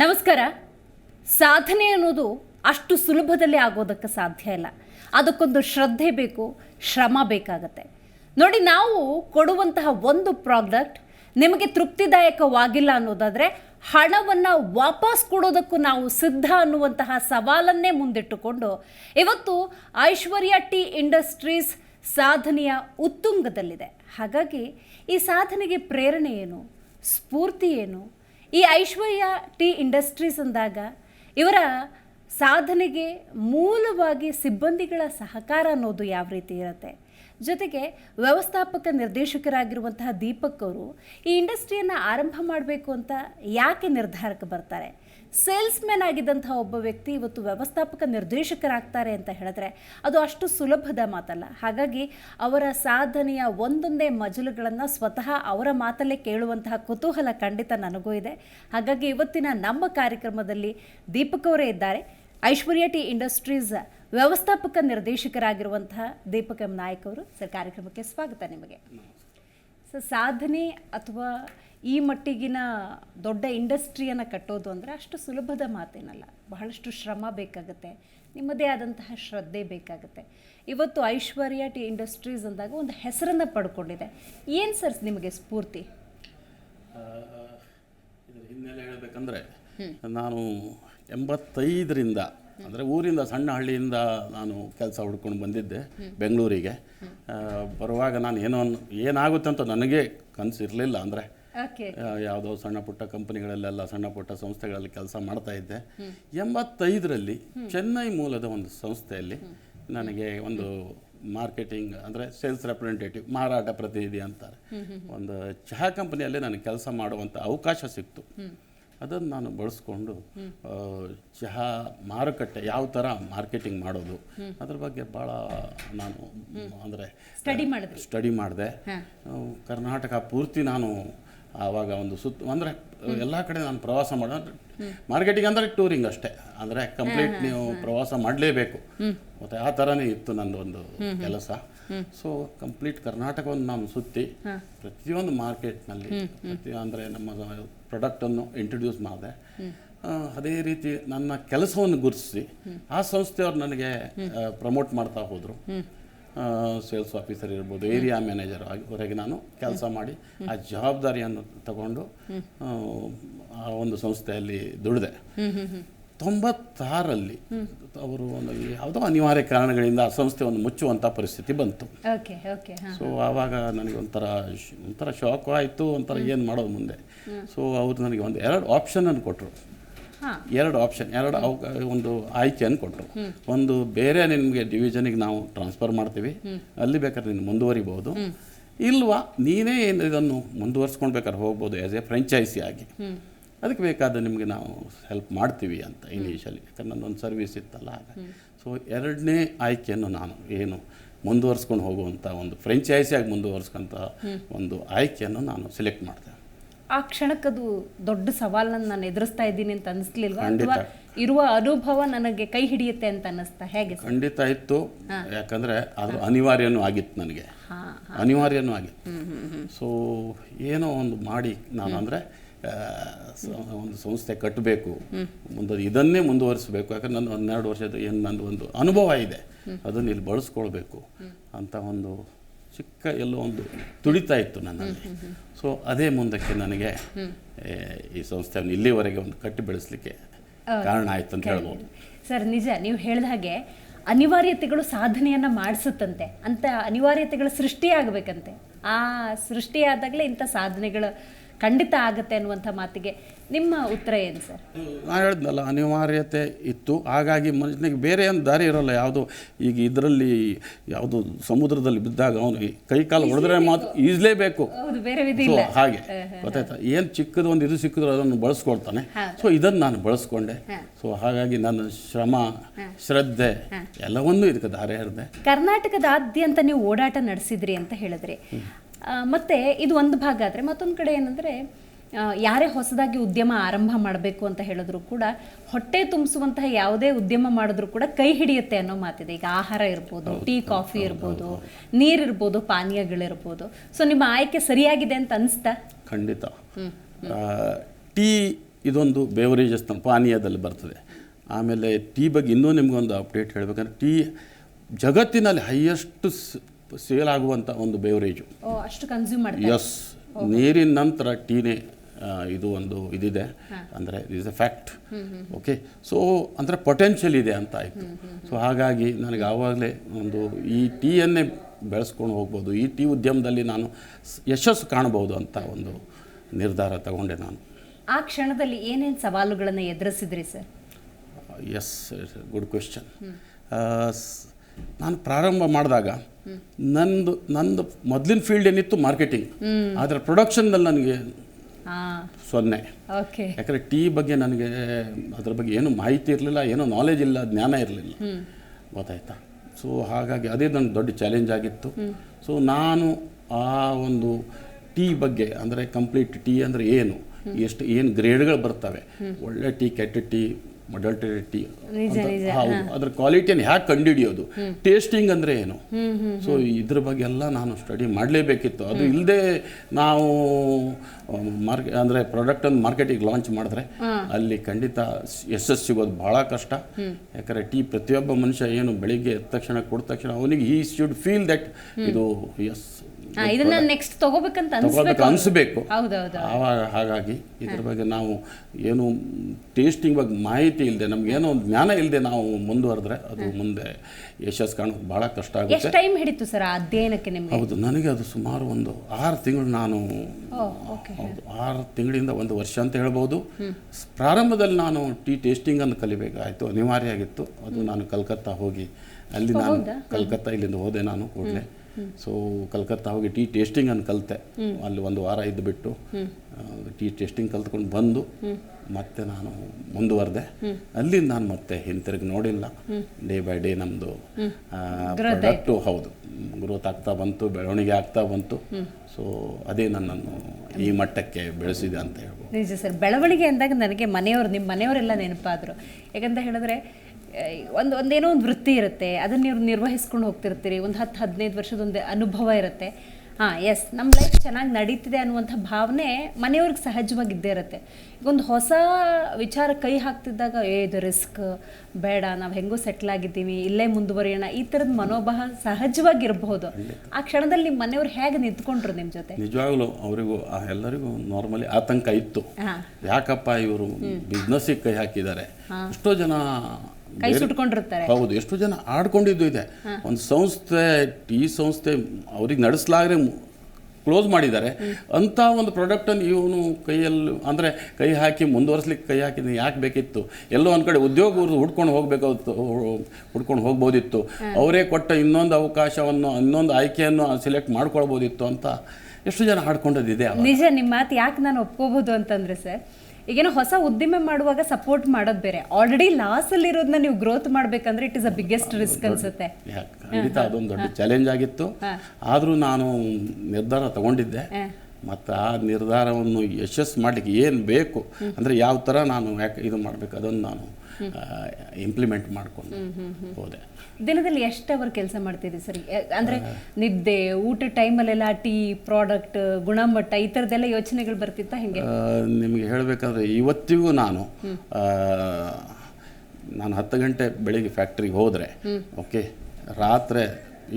ನಮಸ್ಕಾರ. ಸಾಧನೆ ಅನ್ನೋದು ಅಷ್ಟು ಸುಲಭದಲ್ಲಿ ಆಗೋದಕ್ಕೆ ಸಾಧ್ಯ ಇಲ್ಲ. ಅದಕ್ಕೊಂದು ಶ್ರದ್ಧೆ ಬೇಕು, ಶ್ರಮ ಬೇಕಾಗತ್ತೆ. ನೋಡಿ, ನಾವು ಕೊಡುವಂತಹ ಒಂದು ಪ್ರಾಡಕ್ಟ್ ನಿಮಗೆ ತೃಪ್ತಿದಾಯಕವಾಗಿಲ್ಲ ಅನ್ನೋದಾದರೆ ಹಣವನ್ನು ವಾಪಸ್ ಕೊಡೋದಕ್ಕೂ ನಾವು ಸಿದ್ಧ ಅನ್ನುವಂತಹ ಸವಾಲನ್ನೇ ಮುಂದಿಟ್ಟುಕೊಂಡು, ಇವತ್ತು ಐಶ್ವರ್ಯ ಟಿ ಇಂಡಸ್ಟ್ರೀಸ್ ಸಾಧನೆಯ ಉತ್ತುಂಗದಲ್ಲಿದೆ. ಹಾಗಾಗಿ ಈ ಸಾಧನೆಗೆ ಪ್ರೇರಣೆ ಏನು, ಸ್ಫೂರ್ತಿ ಏನು ಈ ಐಶ್ವರ್ಯ ಟೀ ಇಂಡಸ್ಟ್ರೀಸ್ ಅಂದಾಗ ಇವರ ಸಾಧನೆಗೆ ಮೂಲವಾಗಿ ಸಿಬ್ಬಂದಿಗಳ ಸಹಕಾರ ಅನ್ನೋದು ಯಾವ ರೀತಿ ಇರುತ್ತೆ? ಜೊತೆಗೆ ವ್ಯವಸ್ಥಾಪಕ ನಿರ್ದೇಶಕರಾಗಿರುವಂತಹ ದೀಪಕ್ ಅವರು ಈ ಇಂಡಸ್ಟ್ರಿಯನ್ನು ಆರಂಭ ಮಾಡಬೇಕು ಅಂತ ಯಾಕೆ ನಿರ್ಧಾರಕ್ಕೆ ಬರ್ತಾರೆ? ಸೇಲ್ಸ್ಮ್ಯಾನ್ ಆಗಿದ್ದಂತಹ ಒಬ್ಬ ವ್ಯಕ್ತಿ ಇವತ್ತು ವ್ಯವಸ್ಥಾಪಕ ನಿರ್ದೇಶಕರಾಗ್ತಾರೆ ಅಂತ ಹೇಳಿದ್ರೆ ಅದು ಅಷ್ಟು ಸುಲಭದ ಮಾತಲ್ಲ. ಹಾಗಾಗಿ ಅವರ ಸಾಧನೆಯ ಒಂದೊಂದೇ ಮಜಲುಗಳನ್ನು ಸ್ವತಃ ಅವರ ಮಾತಲ್ಲೇ ಕೇಳುವಂತಹ ಕುತೂಹಲ ಖಂಡಿತ ನನಗೂ ಇದೆ. ಹಾಗಾಗಿ ಇವತ್ತಿನ ನಮ್ಮ ಕಾರ್ಯಕ್ರಮದಲ್ಲಿ ದೀಪಕ್ ಅವರೇ ಇದ್ದಾರೆ. ಐಶ್ವರ್ಯ ಟಿ ಇಂಡಸ್ಟ್ರೀಸ್ ವ್ಯವಸ್ಥಾಪಕ ನಿರ್ದೇಶಕರಾಗಿರುವಂತಹ ದೀಪಕ್ ಎಂ ನಾಯಕ್ ಅವರು. ಸರ್, ಕಾರ್ಯಕ್ರಮಕ್ಕೆ ಸ್ವಾಗತ ನಿಮಗೆ. ಸೊ ಸಾಧನೆ ಅಥವಾ ಈ ಮಟ್ಟಿಗಿನ ದೊಡ್ಡ ಇಂಡಸ್ಟ್ರಿಯನ್ನು ಕಟ್ಟೋದು ಅಂದರೆ ಅಷ್ಟು ಸುಲಭದ ಮಾತೇನಲ್ಲ. ಬಹಳಷ್ಟು ಶ್ರಮ ಬೇಕಾಗುತ್ತೆ. ನಿಮ್ಮದೇ ಆದಂತಹ ಶ್ರದ್ಧೆ ಬೇಕಾಗುತ್ತೆ. ಇವತ್ತು ಐಶ್ವರ್ಯ ಟಿ ಇಂಡಸ್ಟ್ರೀಸ್ ಅಂದಾಗ ಒಂದು ಹೆಸರನ್ನು ಪಡ್ಕೊಂಡಿದೆ. ಏನು ಸರ್ ನಿಮಗೆ ಸ್ಫೂರ್ತಿ? ಇದರ ಹಿನ್ನೆಲೆ ಹೇಳಬೇಕಂದ್ರೆ ನಾನು ಎಂಬತ್ತೈದರಿಂದ ಅಂದರೆ ಊರಿಂದ ಸಣ್ಣ ಹಳ್ಳಿಯಿಂದ ನಾನು ಕೆಲಸ ಹುಡ್ಕೊಂಡು ಬಂದಿದ್ದೆ ಬೆಂಗಳೂರಿಗೆ. ಬರುವಾಗ ನಾನು ಏನೋ ಏನಾಗುತ್ತಂತ ಏನಾಗುತ್ತೆ ಅಂತ ನನಗೆ ಕನಸಿರಲಿಲ್ಲ ಅಂದರೆ ಯಾವುದೋ ಸಣ್ಣ ಪುಟ್ಟ ಕಂಪನಿಗಳಲ್ಲೆಲ್ಲ ಸಣ್ಣ ಪುಟ್ಟ ಸಂಸ್ಥೆಗಳಲ್ಲಿ ಕೆಲಸ ಮಾಡ್ತಾ ಇದ್ದೆ. ಎಂಬತ್ತೈದರಲ್ಲಿ ಚೆನ್ನೈ ಮೂಲದ ಒಂದು ಸಂಸ್ಥೆಯಲ್ಲಿ ನನಗೆ ಒಂದು ಮಾರ್ಕೆಟಿಂಗ್ ಅಂದರೆ ಸೇಲ್ಸ್ ರೆಪ್ರೆಸೆಂಟೇಟಿವ್ ಮಾರಾಟ ಪ್ರತಿನಿಧಿ ಅಂತಾರೆ. ಒಂದು ಚಹಾ ಕಂಪನಿಯಲ್ಲಿ ನನಗೆ ಕೆಲಸ ಮಾಡುವಂಥ ಅವಕಾಶ ಸಿಕ್ತು. ಅದನ್ನು ನಾನು ಬಳಸ್ಕೊಂಡು ಚಹಾ ಮಾರುಕಟ್ಟೆ ಯಾವ ಥರ ಮಾರ್ಕೆಟಿಂಗ್ ಮಾಡೋದು ಅದ್ರ ಬಗ್ಗೆ ಭಾಳ ನಾನು ಅಂದರೆ ಸ್ಟಡಿ ಮಾಡಿದೆ. ಸ್ಟಡಿ ಮಾಡಿದೆ ಕರ್ನಾಟಕ ಪೂರ್ತಿ ನಾನು ಆವಾಗ ಒಂದು ಸುತ್ತ ಅಂದರೆ ಎಲ್ಲ ಕಡೆ ನಾನು ಪ್ರವಾಸ ಮಾಡೋ ಮಾರ್ಕೆಟಿಂಗ್ ಅಂದರೆ ಟೂರಿಂಗ್ ಅಷ್ಟೇ. ಅಂದರೆ ಕಂಪ್ಲೀಟ್ ನೀವು ಪ್ರವಾಸ ಮಾಡಲೇಬೇಕು. ಮತ್ತು ಆ ಥರನೇ ಇತ್ತು ನಂದು ಒಂದು ಕೆಲಸ. ಸೊ ಕಂಪ್ಲೀಟ್ ಕರ್ನಾಟಕವನ್ನು ನಾನು ಸುತ್ತಿ ಪ್ರತಿಯೊಂದು ಮಾರ್ಕೆಟ್ನಲ್ಲಿ ಪ್ರತಿ ಅಂದರೆ ನಮ್ಮ ಪ್ರಾಡಕ್ಟನ್ನು ಇಂಟ್ರೊಡ್ಯೂಸ್ ಮಾಡಿದೆ. ಅದೇ ರೀತಿ ನನ್ನ ಕೆಲಸವನ್ನು ಗುರುತಿಸಿ ಆ ಸಂಸ್ಥೆಯವರು ನನಗೆ ಪ್ರಮೋಟ್ ಮಾಡ್ತಾ ಹೋದರು. ಸೇಲ್ಸ್ ಆಫೀಸರ್ ಇರ್ಬೋದು ಏರಿಯಾ ಮ್ಯಾನೇಜರ್ ವರೆಗೆ ನಾನು ಕೆಲಸ ಮಾಡಿ ಆ ಜವಾಬ್ದಾರಿಯನ್ನು ತಗೊಂಡು ಆ, ಒಂದು ಸಂಸ್ಥೆಯಲ್ಲಿ ದುಡಿದೆ. ತೊಂಬತ್ತಾರಲ್ಲಿ ಅವರು ಒಂದು ಯಾವುದೋ ಅನಿವಾರ್ಯ ಕಾರಣಗಳಿಂದ ಆ ಸಂಸ್ಥೆ ಒಂದು ಮುಚ್ಚುವಂಥ ಪರಿಸ್ಥಿತಿ ಬಂತು. ಓಕೆ ಓಕೆ ಹಾಂ ಸೊ ಆವಾಗ ನನಗೆ ಒಂಥರ ಒಂಥರ ಶಾಕು ಆಯಿತು ಒಂಥರ ಏನು ಮಾಡೋದು ಮುಂದೆ. ಸೊ ಅವರು ನನಗೆ ಒಂದು ಎರಡು ಆಪ್ಷನನ್ನು ಕೊಟ್ಟರು ಎರಡು ಆಪ್ಷನ್ ಎರಡು ಅವ ಒಂದು ಆಯ್ಕೆಯನ್ನು ಕೊಟ್ಟರು. ಒಂದು ಬೇರೆ ನಿಮಗೆ ಡಿವಿಷನಿಗೆ ನಾವು ಟ್ರಾನ್ಸ್ಫರ್ ಮಾಡ್ತೀವಿ. ಅಲ್ಲಿ ಬೇಕಾದ್ರೆ ನೀನು ಮುಂದುವರಿಬೋದು ಇಲ್ವಾ ನೀನೇ ಏನು ಇದನ್ನು ಮುಂದುವರ್ಸ್ಕೊಂಡು ಬೇಕಾದ್ರೆ ಹೋಗ್ಬೋದು ಆ್ಯಸ್ ಎ ಫ್ರೆಂಚೈಸಿ ಆಗಿ. ಅದಕ್ಕೆ ಬೇಕಾದ ನಿಮಗೆ ನಾವು ಹೆಲ್ಪ್ ಮಾಡ್ತೀವಿ ಅಂತ ಇನಿಷಿಯಲಿ ಯಾಕಂದ್ರೆ ನನ್ನೊಂದು ಸರ್ವಿಸ್ ಇತ್ತಲ್ಲ ಆಗ. ಸೊ ಎರಡನೇ ಆಯ್ಕೆಯನ್ನು ನಾನು ಏನು ಮುಂದುವರ್ಸ್ಕೊಂಡು ಹೋಗುವಂಥ ಒಂದು ಫ್ರೆಂಚೈಸಿಯಾಗಿ ಮುಂದುವರ್ಸ್ಕೊಂಥ ಒಂದು ಆಯ್ಕೆಯನ್ನು ನಾನು ಸೆಲೆಕ್ಟ್ ಮಾಡಿದೆ. ಆ ಕ್ಷಣಕ್ಕದು ದೊಡ್ಡ ಸವಾಲನ್ನು ನಾನು ಎದುರಿಸ್ತಾ ಇದ್ದೀನಿ ಅಂತ ಅನಿಸ್ಲಿಲ್ವಾ? ಅಥವಾ ಇರುವ ಅನುಭವ ನನಗೆ ಕೈ ಹಿಡಿಯುತ್ತೆ ಅಂತ ಅನ್ನಿಸ್ತಾ ಹೇಗೆ ಖಂಡಿತ ಇತ್ತು. ಯಾಕಂದರೆ ಅದು ಅನಿವಾರ್ಯನೂ ಆಗಿತ್ತು ನನಗೆ. ಅನಿವಾರ್ಯನೂ ಆಗಿತ್ತು. ಸೊ ಏನೋ ಒಂದು ಮಾಡಿ ನಾನು ಅಂದರೆ ಒಂದು ಸಂಸ್ಥೆ ಕಟ್ಟಬೇಕು ಮುಂದೆ ಇದನ್ನೇ ಮುಂದುವರಿಸಬೇಕು. ಯಾಕಂದ್ರೆ ನನ್ನ ಹನ್ನೆರಡು ವರ್ಷದ ಏನು ನಂದು ಒಂದು ಅನುಭವ ಇದೆ. ಅದನ್ನು ಇಲ್ಲಿ ಬಳಸ್ಕೊಳ್ಬೇಕು ಅಂತ ಒಂದು ಚಿಕ್ಕ ಎಲ್ಲೋ ಒಂದು ತುಡಿತಾ ಇತ್ತು ನನ್ನಲ್ಲಿ. ಸೊ ಅದೇ ಮುಂದಕ್ಕೆ ನನಗೆ ಈ ಸಂಸ್ಥೆಯನ್ನು ಇಲ್ಲಿವರೆಗೆ ಒಂದು ಕಟ್ಟಿ ಬೆಳೆಸಲಿಕ್ಕೆ ಕಾರಣ ಆಯ್ತು ಅಂತ ಹೇಳ್ಬೋದು. ಸರ್ ನಿಜ ನೀವು ಹೇಳಿದ ಹಾಗೆ ಅನಿವಾರ್ಯತೆಗಳು ಸಾಧನೆಯನ್ನು ಮಾಡಿಸುತ್ತಂತೆ. ಅಂತ ಅನಿವಾರ್ಯತೆಗಳು ಸೃಷ್ಟಿಯಾಗಬೇಕಂತೆ. ಆ ಸೃಷ್ಟಿಯಾದಾಗಲೇ ಇಂಥ ಸಾಧನೆಗಳು ಖಂಡಿತ ಆಗುತ್ತೆ ಅನ್ನುವಂಥ ಮಾತಿಗೆ ನಿಮ್ಮ ಉತ್ತರ ಏನು ಸರ್? ನಾನು ಹೇಳಿದ್ನಲ್ಲ ಅನಿವಾರ್ಯತೆ ಇತ್ತು. ಹಾಗಾಗಿ ಮನುಷ್ಯನಿಗೆ ಬೇರೆ ಏನು ದಾರಿ ಇರೋಲ್ಲ. ಯಾವುದು ಈಗ ಇದರಲ್ಲಿ ಯಾವುದು ಸಮುದ್ರದಲ್ಲಿ ಬಿದ್ದಾಗ ಅವನು ಕೈ ಕಾಲು ಹೊಡೆದ್ರೆ ಮಾತು ಈಜಲೇಬೇಕು. ಸೊ ಇಲ್ಲ. ಹಾಗೆ. ಗೊತ್ತಾಯ್ತಾ? ಏನು ಚಿಕ್ಕದು ಒಂದು ಇದು ಸಿಕ್ಕಿದ್ರು ಅದನ್ನು ಬಳಸ್ಕೊಡ್ತಾನೆ ಸೊ ಇದನ್ನು ನಾನು ಬಳಸ್ಕೊಂಡೆ. ಸೊ ಹಾಗಾಗಿ ನನ್ನ ಶ್ರಮ ಶ್ರದ್ಧೆ ಎಲ್ಲವನ್ನೂ ಇದಕ್ಕೆ ದಾರಿ ಹಿಡಿದೆ ಕರ್ನಾಟಕದಾದ್ಯಂತ ನೀವು ಓಡಾಟ ನಡೆಸಿದ್ರಿ ಅಂತ ಹೇಳಿದ್ರಿ. ಮತ್ತೆ ಇದು ಒಂದು ಭಾಗ ಆದರೆ ಮತ್ತೊಂದು ಕಡೆ ಏನಂದರೆ ಯಾರೇ ಹೊಸದಾಗಿ ಉದ್ಯಮ ಆರಂಭ ಮಾಡಬೇಕು ಅಂತ ಹೇಳಿದ್ರು ಕೂಡ ಹೊಟ್ಟೆ ತುಂಬಿಸುವಂತಹ ಯಾವುದೇ ಉದ್ಯಮ ಮಾಡಿದ್ರು ಕೂಡ ಕೈ ಹಿಡಿಯುತ್ತೆ ಅನ್ನೋ ಮಾತಿದೆ. ಈಗ ಆಹಾರ ಇರ್ಬೋದು ಟೀ ಕಾಫಿ ಇರ್ಬೋದು ನೀರಿರ್ಬೋದು ಪಾನೀಯಗಳಿರ್ಬೋದು. ಸೊ ನಿಮ್ಮ ಆಯ್ಕೆ ಸರಿಯಾಗಿದೆ ಅಂತ ಅನಿಸ್ತಾ? ಖಂಡಿತ. ಟೀ ಇದೊಂದು ಬೇವರೇಜಸ್ ಪಾನೀಯದಲ್ಲಿ ಬರ್ತದೆ. ಆಮೇಲೆ ಟೀ ಬಗ್ಗೆ ಇನ್ನೂ ನಿಮಗೊಂದು ಅಪ್ಡೇಟ್ ಹೇಳಬೇಕಂದ್ರೆ ಟೀ ಜಗತ್ತಿನಲ್ಲಿ ಹೈಯೆಸ್ಟ್ ಸೇಲ್ ಆಗುವಂಥ ಒಂದು ಬೇವರೇಜು ಅಷ್ಟು ಕನ್ಸ್ಯೂಮ್ ಮಾಡ್ತಾರೆ ಎಸ್ ನೀರಿನ ನಂತರ ಟೀನೇ ಇದು ಒಂದು ಇದಿದೆ. ಅಂದರೆ is a fact okay so ಅಂದರೆ ಪೊಟೆನ್ಷಿಯಲ್ ಇದೆ ಅಂತ ಆಯಿತು. ಸೊ ಹಾಗಾಗಿ ನನಗೆ ಆವಾಗಲೇ ಒಂದು ಈ ಟೀಯನ್ನೇ ಬೆಳೆಸ್ಕೊಂಡು ಹೋಗ್ಬೋದು. ಈ ಟೀ ಉದ್ಯಮದಲ್ಲಿ ನಾನು ಯಶಸ್ಸು ಕಾಣಬಹುದು ಅಂತ ಒಂದು ನಿರ್ಧಾರ ತಗೊಂಡೆ ನಾನು. ಆ ಕ್ಷಣದಲ್ಲಿ ಏನೇನು ಸವಾಲುಗಳನ್ನು ಎದುರಿಸಿದ್ರಿ ಸರ್? ಎಸ್ ಗುಡ್ ಕ್ವೆಶನ್ ನಾನು ಪ್ರಾರಂಭ ಮಾಡಿದಾಗ ನಂದು ನಂದು ಮೊದಲಿನ ಫೀಲ್ಡ್ ಏನಿತ್ತು ಮಾರ್ಕೆಟಿಂಗ್ ಆದರೆ ಪ್ರೊಡಕ್ಷನ್ನಲ್ಲಿ ನನಗೆ ಸೊನ್ನೆ. ಯಾಕಂದರೆ ಟೀ ಬಗ್ಗೆ ನನಗೆ ಅದ್ರ ಬಗ್ಗೆ ಏನು ಮಾಹಿತಿ ಇರಲಿಲ್ಲ ಏನೋ ನಾಲೆಜ್ ಇಲ್ಲ ಜ್ಞಾನ ಇರಲಿಲ್ಲ. ಗೊತ್ತಾಯ್ತಾ? ಸೊ ಹಾಗಾಗಿ ಅದೇ ನನ್ನ ದೊಡ್ಡ ಚಾಲೆಂಜ್ ಆಗಿತ್ತು. ಸೊ ನಾನು ಆ ಒಂದು ಟೀ ಬಗ್ಗೆ ಅಂದರೆ ಕಂಪ್ಲೀಟ್ ಟೀ ಅಂದರೆ ಏನು? ಎಷ್ಟು ಏನು ಗ್ರೇಡ್ಗಳು ಬರ್ತವೆ? ಒಳ್ಳೆ ಟೀ ಕೆಟ್ಟ ಟೀ ಮಡಲ್ಟೇಟೆಡ್ ಟೀ ನಿಜ, ನಿಜ. ಹೌದು. ಅದ್ರ ಕ್ವಾಲಿಟಿಯನ್ನು ಹ್ಯಾಕ್ ಕಂಡುಹಿಡಿಯೋದು? ಟೇಸ್ಟಿಂಗ್ ಅಂದ್ರೆ ಏನು? ಸೊ ಇದ್ರ ಬಗ್ಗೆ ಎಲ್ಲ ನಾನು ಸ್ಟಡಿ ಮಾಡಲೇಬೇಕಿತ್ತು. ಅದು ಇಲ್ಲದೆ ನಾವು ಮಾರ್ಕೆ ಅಂದರೆ ಪ್ರಾಡಕ್ಟನ್ನು ಮಾರ್ಕೆಟಿಗೆ ಲಾಂಚ್ ಮಾಡಿದ್ರೆ ಅಲ್ಲಿ ಖಂಡಿತ ಯಶಸ್ಸು ಸಿಗೋದು ಭಾಳ ಕಷ್ಟ. ಯಾಕಂದ್ರೆ ಟೀ ಪ್ರತಿಯೊಬ್ಬ ಮನುಷ್ಯ ಏನು ಬೆಳಿಗ್ಗೆ ಎದ್ದ ತಕ್ಷಣ ಕೊಟ್ಟ ತಕ್ಷಣ ಅವನಿಗೆ ಈ ಶುಡ್ ಫೀಲ್ ದಟ್ ಇದು ಎಸ್ ಇದನ್ನ ನೆಕ್ಸ್ಟ್ ತಗೋಬೇಕಂತ ಅನ್ಸ್ಬೇಕು ಆವಾಗ ಹಾಗಾಗಿ ಇದ್ರ ಬಗ್ಗೆ ನಾವು ಏನು ಟೇಸ್ಟಿಂಗ್ ಬಗ್ಗೆ ಮಾಹಿತಿ ಇಲ್ಲದೆ ನಮಗೇನೋ ಒಂದು ಜ್ಞಾನ ಇಲ್ಲದೆ ನಾವು ಮುಂದುವರೆದ್ರೆ ಅದು ಮುಂದೆ ಯಶಸ್ಸು ಕಾಣೋಕೆ ಭಾಳ ಕಷ್ಟ ಆಗುತ್ತೆ. ಎಷ್ಟು ಟೈಮ್ ಹಿಡಿತು ಸರ್ ಅಧ್ಯಯನಕ್ಕೆ ನಿಮಗೆ? ಹೌದು ನನಗೆ ಅದು ಸುಮಾರು ಒಂದು ಆರು ತಿಂಗಳು ನಾನು ಹೌದು ಆರು ತಿಂಗಳಿಂದ ಒಂದು ವರ್ಷ ಅಂತ ಹೇಳ್ಬೋದು. ಪ್ರಾರಂಭದಲ್ಲಿ ನಾನು ಟೀ ಟೇಸ್ಟಿಂಗನ್ನು ಕಲಿಬೇಕಾಯಿತು ಅನಿವಾರ್ಯ ಆಗಿತ್ತು. ಅದು ನಾನು ಕಲ್ಕತ್ತಾ ಹೋಗಿ ಅಲ್ಲಿ ನಾನು ಕಲ್ಕತ್ತಾ ಇಲ್ಲಿಂದ ಹೋದೆ ನಾನು ಕೂಡಲೇ. ಸೊ ಕಲ್ಕತ್ತಾ ಹೋಗಿ ಟೀ ಟೇಸ್ಟಿಂಗ್ ಅನ್ನು ಕಲಿತೆ. ಅಲ್ಲಿ ಒಂದು ವಾರ ಇದ್ದು ಬಿಟ್ಟು ಟೀ ಟೇಸ್ಟಿಂಗ್ ಕಲ್ತ್ಕೊಂಡು ಬಂದು ಮತ್ತೆ ನಾನು ಮುಂದುವರೆದೆ. ಅಲ್ಲಿಂದ ನಾನು ಮತ್ತೆ ಹಿಂತಿರುಗಿ ನೋಡಿಲ್ಲ. ಡೇ ಬೈ ಡೇ ನಮ್ಮದು ಪ್ರಾಡಕ್ಟು ಹೌದು. ಗ್ರೋತ್ ಆಗ್ತಾ ಬಂತು ಬೆಳವಣಿಗೆ ಆಗ್ತಾ ಬಂತು. ಸೊ ಅದೇ ನನ್ನನ್ನು ಈ ಮಟ್ಟಕ್ಕೆ ಬೆಳೆಸಿದೆ ಅಂತ ಹೇಳ್ಬೋದು. ನಿಜ ಸರ್. ಬೆಳವಣಿಗೆ ಅಂದಾಗ ನನಗೆ ಮನೆಯವರು ನಿಮ್ಮ ಮನೆಯವರೆಲ್ಲ ನೆನಪಾದರು. ಯಾಕಂತ ಹೇಳಿದ್ರೆ ಒಂದು ಒಂದೇನೋ ಒಂದು ವೃತ್ತಿ ಇರುತ್ತೆ ಅದನ್ನು ನೀವು ನಿರ್ವಹಿಸ್ಕೊಂಡು ಹೋಗ್ತಿರ್ತೀರಿ ಒಂದು ಹತ್ತು ಹದಿನೈದು ವರ್ಷದ ಒಂದು ಅನುಭವ ಇರುತ್ತೆ. ಹಾಂ ಎಸ್ ನಮ್ಮ ಲೈಫ್ ಚೆನ್ನಾಗಿ ನಡೀತಿದೆ ಅನ್ನುವಂಥ ಭಾವನೆ ಮನೆಯವ್ರಿಗೆ ಸಹಜವಾಗಿದ್ದೇ ಇರುತ್ತೆ. ಈಗ ಒಂದು ಹೊಸ ವಿಚಾರ ಕೈ ಹಾಕ್ತಿದ್ದಾಗ ಏ ಇದು ರಿಸ್ಕ್ ಬೇಡ ನಾವು ಹೆಂಗೋ ಸೆಟ್ಲ್ ಆಗಿದ್ದೀವಿ ಇಲ್ಲೇ ಮುಂದುವರಿಯೋಣ ಈ ಥರದ ಮನೋಭಾವ ಸಹಜವಾಗಿರಬಹುದು. ಆ ಕ್ಷಣದಲ್ಲಿ ನಿಮ್ಮ ಮನೆಯವ್ರು ಹೇಗೆ ನಿಂತ್ಕೊಂಡ್ರು ನಿಮ್ಮ ಜೊತೆ? ನಿಜವಾಗ್ಲೂ ಅವರಿಗೂ ಆ ಎಲ್ಲರಿಗೂ ನಾರ್ಮಲಿ ಆತಂಕ ಇತ್ತು. ಯಾಕಪ್ಪ ಇವರು ಬಿಸ್ನೆಸ್ಸಿಗೆ ಕೈ ಹಾಕಿದ್ದಾರೆ? ಎಷ್ಟೋ ಜನ ಕೈ ಸುಟ್ಕೊಂಡಿರ್ತಾರೆ. ಹೌದು ಎಷ್ಟು ಜನ ಆಡ್ಕೊಂಡಿದ್ದು ಇದೆ. ಒಂದು ಸಂಸ್ಥೆ ಈ ಸಂಸ್ಥೆ ಅವ್ರಿಗೆ ನಡೆಸಲಾಗ್ರೆ ಕ್ಲೋಸ್ ಮಾಡಿದ್ದಾರೆ. ಅಂಥ ಒಂದು ಪ್ರಾಡಕ್ಟನ್ನು ಇವನು ಕೈಯಲ್ಲಿ ಅಂದರೆ ಕೈ ಹಾಕಿ ಮುಂದುವರಿಸ್ಲಿಕ್ಕೆ ಕೈ ಹಾಕಿದ್ರೆ ಯಾಕೆ ಬೇಕಿತ್ತು? ಎಲ್ಲೋ ಒಂದು ಕಡೆ ಉದ್ಯೋಗ ಹುಡ್ಕೊಂಡು ಹೋಗಬೇಕಾಗಿತ್ತು ಹುಡ್ಕೊಂಡು ಹೋಗ್ಬೋದಿತ್ತು. ಅವರೇ ಕೊಟ್ಟ ಇನ್ನೊಂದು ಅವಕಾಶವನ್ನು ಇನ್ನೊಂದು ಆಯ್ಕೆಯನ್ನು ಸೆಲೆಕ್ಟ್ ಮಾಡ್ಕೊಳ್ಬೋದಿತ್ತು ಅಂತ ಎಷ್ಟು ಜನ ಆಡ್ಕೊಂಡದಿದೆ ನಿಜ ನಿಮ್ಮ ಮಾತು ಯಾಕೆ ನಾನು ಒಪ್ಕೋಬಹುದು ಅಂತಂದ್ರೆ ಸರ್ ಈಗೇನೋ ಹೊಸ ಉದ್ದಿಮೆ ಮಾಡುವಾಗ ಸಪೋರ್ಟ್ ಮಾಡೋದು ಬೇರೆ. ಆಲ್ರೆಡಿ ಲಾಸ್ ಅಲ್ಲಿ ಇರೋದನ್ನ ನೀವು ಗ್ರೋತ್ ಮಾಡ್ಬೇಕಂದ್ರೆ it is a biggest risk ಅನ್ಸುತ್ತೆ. ಖಂಡಿತ ಅದೊಂದು ದೊಡ್ಡ ಚಾಲೆಂಜ್ ಆಗಿತ್ತು. ಆದರೂ ನಾನು ನಿರ್ಧಾರ ತಗೊಂಡಿದ್ದೆ. ಮತ್ತು ಆ ನಿರ್ಧಾರವನ್ನು ಯಶಸ್ಸು ಮಾಡಲಿಕ್ಕೆ ಏನು ಬೇಕು? ಅಂದರೆ ಯಾವ ಥರ ನಾನು ಯಾಕೆ ಇದು ಮಾಡಬೇಕು? ಅದೊಂದು ನಾನು ಇಂಪ್ಲಿಮೆಂಟ್ ಮಾಡ್ಕೊಂಡು ಹೋದೆ. ದಿನದಲ್ಲಿ ಎಷ್ಟು ಅವರ್ ಕೆಲಸ ಮಾಡ್ತೀರಿ ಸರಿ? ಅಂದರೆ ನಿದ್ದೆ ಊಟ ಟೈಮಲ್ಲೆಲ್ಲ ಟೀ ಪ್ರಾಡಕ್ಟ್ ಗುಣಮಟ್ಟ ಈ ಥರದ್ದೆಲ್ಲ ಯೋಚನೆಗಳು ಬರ್ತಿತ್ತಾ ಹೇಗೆ? ನಿಮಗೆ ಹೇಳಬೇಕಾದ್ರೆ ಇವತ್ತಿಗೂ ನಾನು ನಾನು ಹತ್ತು ಗಂಟೆ ಬೆಳಿಗ್ಗೆ ಫ್ಯಾಕ್ಟ್ರಿಗೆ ಹೋದರೆ ಓಕೆ ರಾತ್ರಿ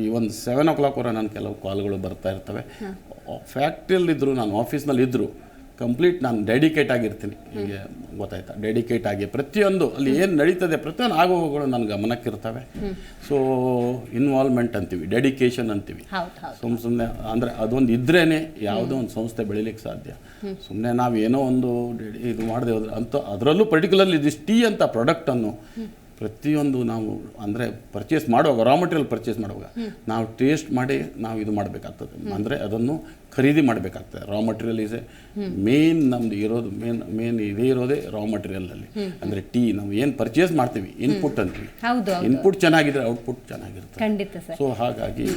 ಈ ಒಂದು ಸೆವೆನ್ ಓ ಕ್ಲಾಕ್ವರೆ ನಾನು ಕೆಲವು ಕಾಲ್ಗಳು ಬರ್ತಾ ಇರ್ತವೆ. ಫ್ಯಾಕ್ಟ್ರಿಯಲ್ಲಿದ್ದರು ನಾನು ಆಫೀಸ್ನಲ್ಲಿ ಇದ್ದರು ಕಂಪ್ಲೀಟ್ ನಾನು ಡೆಡಿಕೇಟ್ ಆಗಿರ್ತೀನಿ. ಹೀಗೆ ಗೊತ್ತಾಯ್ತಾ? ಡೆಡಿಕೇಟ್ ಆಗಿ ಪ್ರತಿಯೊಂದು ಅಲ್ಲಿ ಏನು ನಡೀತದೆ ಪ್ರತಿಯೊಂದು ಆಗುವಗಳು ನನ್ನ ಗಮನಕ್ಕಿರ್ತವೆ. ಸೊ ಇನ್ವಾಲ್ವ್ಮೆಂಟ್ ಅಂತೀವಿ ಡೆಡಿಕೇಶನ್ ಅಂತೀವಿ. ಸುಮ್ಮ ಸುಮ್ಮನೆ ಅಂದರೆ ಅದೊಂದು ಇದ್ರೇ ಯಾವುದೋ ಒಂದು ಸಂಸ್ಥೆ ಬೆಳಿಲಿಕ್ಕೆ ಸಾಧ್ಯ. ಸುಮ್ಮನೆ ನಾವು ಏನೋ ಒಂದು ಇದು ಮಾಡದೆ ಹೋದ್ರೆ ಅಂತ ಅದರಲ್ಲೂ ಪರ್ಟಿಕ್ಯುಲರ್ಲಿ ದಿಸ್ ಟೀ ಅಂತ ಪ್ರಾಡಕ್ಟನ್ನು ಪ್ರತಿಯೊಂದು ನಾವು ಅಂದರೆ ಪರ್ಚೇಸ್ ಮಾಡುವಾಗ ರಾ ಮಟೀರಿಯಲ್ ಪರ್ಚೇಸ್ ಮಾಡುವಾಗ ನಾವು ಟೇಸ್ಟ್ ಮಾಡಿ ನಾವು ಇದು ಮಾಡಬೇಕಾಗ್ತದೆ. ಅಂದರೆ ಅದನ್ನು ಖರೀದಿ ಮಾಡಬೇಕಾಗ್ತದೆ. Raw material is a main ನಮ್ದು ಇರೋದು ಮೇನ್ ಮೇನ್ ಇದೇ ಇರೋದೇ ರಾ ಮಟೀರಿಯಲಲ್ಲಿ ಅಂದರೆ ಟೀ ನಾವು ಏನು ಪರ್ಚೇಸ್ ಮಾಡ್ತೀವಿ? ಇನ್ಪುಟ್ ಅಂತೀವಿ. ಇನ್ಪುಟ್ ಚೆನ್ನಾಗಿದ್ರೆ ಔಟ್ಪುಟ್ ಚೆನ್ನಾಗಿರುತ್ತೆ. ಖಂಡಿತ ಸರ್. ಸೊ ಹಾಗಾಗಿ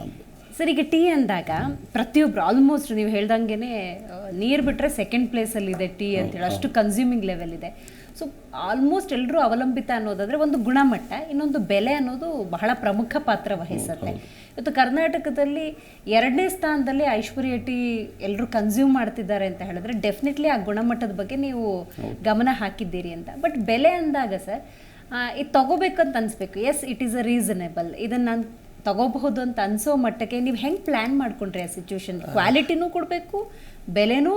ನಮ್ದು. ಸರ್ ಈಗ ಟೀ ಅಂದಾಗ ಪ್ರತಿಯೊಬ್ರು ಆಲ್ಮೋಸ್ಟ್ ನೀವು ಹೇಳ್ದಂಗೆ ನೀರು ಬಿಟ್ಟರೆ ಸೆಕೆಂಡ್ ಪ್ಲೇಸಲ್ಲಿ ಇದೆ ಟೀ ಅಂತೇಳಿ ಅಷ್ಟು ಕನ್ಸ್ಯೂಮಿಂಗ್ ಲೆವೆಲ್ ಇದೆ. ಸೊ ಆಲ್ಮೋಸ್ಟ್ ಎಲ್ಲರೂ ಅವಲಂಬಿತ ಅನ್ನೋದಾದರೆ ಒಂದು ಗುಣಮಟ್ಟ ಇನ್ನೊಂದು ಬೆಲೆ ಅನ್ನೋದು ಬಹಳ ಪ್ರಮುಖ ಪಾತ್ರ ವಹಿಸುತ್ತೆ. ಇವತ್ತು ಕರ್ನಾಟಕದಲ್ಲಿ ಎರಡನೇ ಸ್ಥಾನದಲ್ಲಿ ಐಶ್ವರ್ಯ ಟಿ ಎಲ್ಲರೂ ಕನ್ಸ್ಯೂಮ್ ಮಾಡ್ತಿದ್ದಾರೆ ಅಂತ ಹೇಳಿದ್ರೆ ಡೆಫಿನೆಟ್ಲಿ ಆ ಗುಣಮಟ್ಟದ ಬಗ್ಗೆ ನೀವು ಗಮನ ಹಾಕಿದ್ದೀರಿ ಅಂತ. ಬಟ್ ಬೆಲೆ ಅಂದಾಗ ಸರ್ ಇದು ತಗೋಬೇಕಂತ ಅನಿಸ್ಬೇಕು. Yes it is a reasonable ಇದನ್ನು ನಾನು ತಗೋಬಹುದು ಅಂತ ಅನ್ಸೋ ಮಟ್ಟಕ್ಕೆ ನೀವು ಹೆಂಗೆ ಪ್ಲ್ಯಾನ್ ಮಾಡ್ಕೊಂಡ್ರಿ ಆ ಸಿಚುವೇಶನ್ ಕ್ವಾಲಿಟಿನೂ ಕೊಡಬೇಕು ಬೆಲೆನೂ